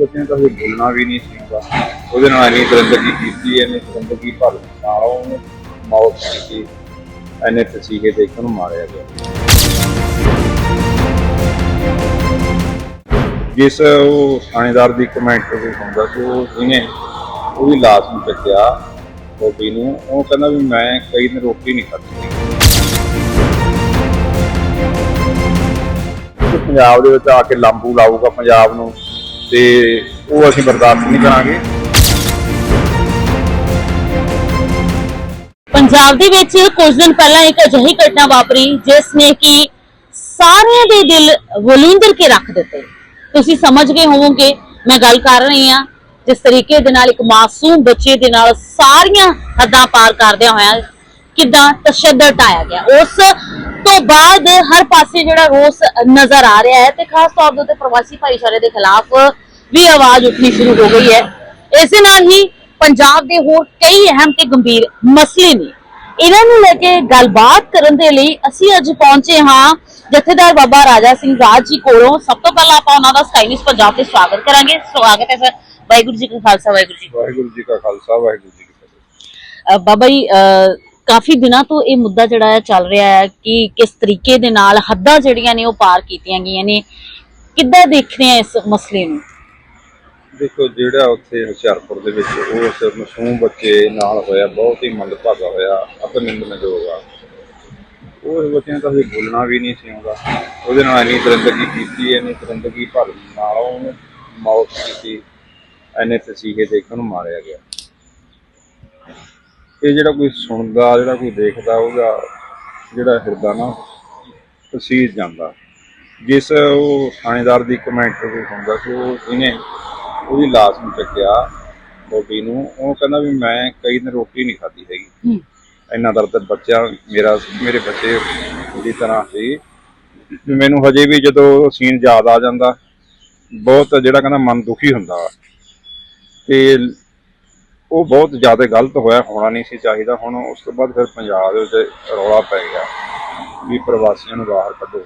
ਬੱਚਿਆਂ ਤਾਂ ਕੋਈ ਬੋਲਣਾ ਵੀ ਨਹੀਂ ਸੀਗਾ ਉਹਦੇ ਨਾਲ ਇੰਨੀ ਦਰਿੰਦਗੀ ਕੀਤੀ ਇਹਨੇ ਦਰਿੰਦਗੀ ਭਰ ਨਾਲ ਉਹਨੂੰ ਮੌਤ ਕੀਤੀ ਇਹਨੇ ਤਸੀਹੇ ਦੇ ਕੇ ਮਾਰਿਆ ਗਿਆ। ਜਿਸ ਉਹ ਥਾਣੇਦਾਰ ਦੀ ਕਮੈਂਟ ਵੀ ਹੁੰਦਾ ਸੀ, ਉਹ ਇਹਨੇ ਉਹਦੀ ਲਾਸ਼ ਨੂੰ ਚੱਕਿਆ ਬੋਬੀ ਨੂੰ, ਉਹ ਕਹਿੰਦਾ ਵੀ ਮੈਂ ਕਈ ਦਿਨ ਰੋਟੀ ਨਹੀਂ ਖਾਧੀ ਪੰਜਾਬ ਦੇ ਵਿੱਚ ਆ ਕੇ ਲਾਂਬੂ ਲਾਊਗਾ ਪੰਜਾਬ ਨੂੰ। ਤੇ ਉਹ ਅਸੀਂ ਬਰਦਾਸ਼ਤ ਨਹੀਂ ਕਰਾਂਗੇ। ਪੰਜਾਬ ਦੇ ਵਿੱਚ ਕੁਝ ਦਿਨ ਪਹਿਲਾਂ ਇੱਕ ਅਜਿਹੀ ਘਟਨਾ ਵਾਪਰੀ, ਜਿਸ ਨੇ ਕਿ ਸਾਰਿਆਂ ਦੇ ਦਿਲ ਵਲੂੰਦਰ ਕੇ ਰੱਖ ਦਿੱਤੇ। ਤੁਸੀਂ ਸਮਝ ਗਏ ਹੋਵੋਗੇ, ਮੈਂ ਗੱਲ ਕਰ ਰਹੀ ਹਾਂ, ਜਿਸ ਤਰੀਕੇ ਦੇ ਨਾਲ ਇੱਕ ਮਾਸੂਮ ਬੱਚੇ ਦੇ ਨਾਲ ਸਾਰੀਆਂ ਹੱਦਾਂ ਪਾਰ ਕਰਦਿਆਂ ਹੋਇਆ ਕਿਦਾਂ ਤਸ਼ੱਦਦ ਢਾਇਆ ਗਿਆ। ਉਸ ਤੋਂ ਬਾਅਦ ਹਰ ਪਾਸੇ ਜਿਹੜਾ ਰੋਸ ਨਜ਼ਰ ਆ ਰਿਹਾ ਹੈ ਤੇ ਖਾਸ ਤੌਰ ਦੇ ਉੱਤੇ ਪ੍ਰਵਾਸੀ ਭਾਈਚਾਰੇ ਦੇ ਖਿਲਾਫ ਵੀ ਆਵਾਜ਼ ਉੱਠਣੀ ਸ਼ੁਰੂ ਹੋ ਗਈ ਹੈ। ਇਸੇ ਨਾਲ ਹੀ ਪੰਜਾਬ ਦੇ ਹੋਰ ਕਈ ਅਹਿਮ ਤੇ ਗੰਭੀਰ ਮਸਲੇ ਨੇ। ਇਹਨਾਂ ਨੂੰ ਲੈ ਕੇ ਗੱਲਬਾਤ ਕਰਨ ਦੇ ਲਈ ਅਸੀਂ ਅੱਜ ਪਹੁੰਚੇ ਹਾਂ ਜਥੇਦਾਰ ਬਾਬਾ ਰਾਜਾ ਸਿੰਘ ਰਾਜ ਜੀ ਕੋਲੋਂ। ਸਭ ਤੋਂ ਪਹਿਲਾਂ ਆਪਾਂ ਉਹਨਾਂ ਦਾ ਨਿਊਜ਼ ਪੰਜਾਬ ਤੇ ਸਵਾਗਤ ਕਰਾਂਗੇ। ਸਵਾਗਤ ਹੈ ਸਰ। ਵਾਹਿਗੁਰੂ ਜੀ ਕਾ ਖਾਲਸਾ ਵਾਹਿਗੁਰੂ ਜੀ। ਵਾਹਿਗੁਰੂ ਜੀ ਕਾ ਖਾਲਸਾ ਵਾਹਿਗੁਰੂ ਜੀ ਕੀ ਫਤਿਹ। ਬਾਬਾ ਜੀ ਕਾਫੀ ਦਿਨਾਂ ਤੋਂ ਇਹ ਮੁੱਦਾ ਜਿਹੜਾ ਹੈ ਚੱਲ ਰਿਹਾ ਹੈ ਕਿ ਕਿਸ ਤਰੀਕੇ ਦੇ ਨਾਲ ਹੱਦਾਂ ਜਿਹੜੀਆਂ ਨੇ ਉਹ ਪਾਰ ਕੀਤੀਆਂ ਗਈਆਂ ਨੇ। ਕਿੱਦਾਂ ਦੇਖਦੇ ਆ ਇਸ ਮਸਲੇ ਨੂੰ? ਦੇਖੋ ਜਿਹੜਾ ਉੱਥੇ ਹੁਸ਼ਿਆਰਪੁਰ ਦੇ ਵਿੱਚ ਉਸ ਮਾਸੂਮ ਬੱਚੇ ਨਾਲ ਹੋਇਆ, ਬਹੁਤ ਹੀ ਮੰਦਭਾਗਾ ਹੋਇਆ, ਅਪਨਿੰਦਨਯੋਗ ਆ। ਉਸ ਬੱਚੇ ਨੇ ਤਾਂ ਕੋਈ ਬੋਲਣਾ ਵੀ ਨਹੀਂ ਸੀ ਆਉਂਦਾ। ਉਹਦੇ ਨਾਲ ਇੰਨੀ ਦਰਿੰਦਗੀ ਕੀਤੀ ਇਹਨੇ ਦਰਿੰਦਗੀ ਭਰ ਨਾਲ ਉਹਨੂੰ ਮੌਤ ਕੀਤੀ ਇਹਨੇ ਤਸੀਹੇ ਦੇਖਣ ਨੂੰ ਮਾਰਿਆ ਗਿਆ। ਇਹ ਜਿਹੜਾ ਕੋਈ ਸੁਣਦਾ, ਜਿਹੜਾ ਕੋਈ ਦੇਖਦਾ, ਉਹਦਾ ਜਿਹੜਾ ਹਿਰਦਾ ਨਾ ਤਸੀਰ ਜਾਂਦਾ। ਜਿਸ ਉਹ ਥਾਣੇਦਾਰ ਦੀ ਕਮੈਂਟ ਵੀ ਹੁੰਦਾ ਸੀ, ਉਹ ਇਹਨੇ ਉਹਦੀ ਲਾਸ਼ ਨੂੰ ਚੱਕਿਆ ਬੋਬੀ ਨੂੰ ਉਹ ਕਹਿੰਦਾ ਵੀ ਮੈਂ ਕਈ ਦਿਨ ਰੋਟੀ ਨਹੀਂ ਖਾਧੀ ਹੈਗੀ। ਇੰਨਾ ਦਰਦ ਬੱਚਾ ਮੇਰਾ ਮੇਰੇ ਬੱਚੇ ਦੀ ਤਰ੍ਹਾਂ ਸੀ। ਮੈਨੂੰ ਹਜੇ ਵੀ ਜਦੋਂ ਸੀਨ ਯਾਦ ਆ ਜਾਂਦਾ ਬਹੁਤ ਜਿਹੜਾ ਕਹਿੰਦਾ ਮਨ ਦੁਖੀ ਹੁੰਦਾ। ਤੇ ਉਹ ਬਹੁਤ ਜ਼ਿਆਦਾ ਗਲਤ ਹੋਇਆ ਹੋਣਾ ਨਹੀਂ ਸੀ ਚਾਹੀਦਾ। ਹੁਣ ਉਸ ਤੋਂ ਬਾਅਦ ਫਿਰ ਪੰਜਾਬ ਦੇ ਵਿੱਚ ਰੌਲਾ ਪੈ ਗਿਆ ਵੀ ਪ੍ਰਵਾਸੀਆਂ ਨੂੰ ਬਾਹਰ ਕੱਢੋ।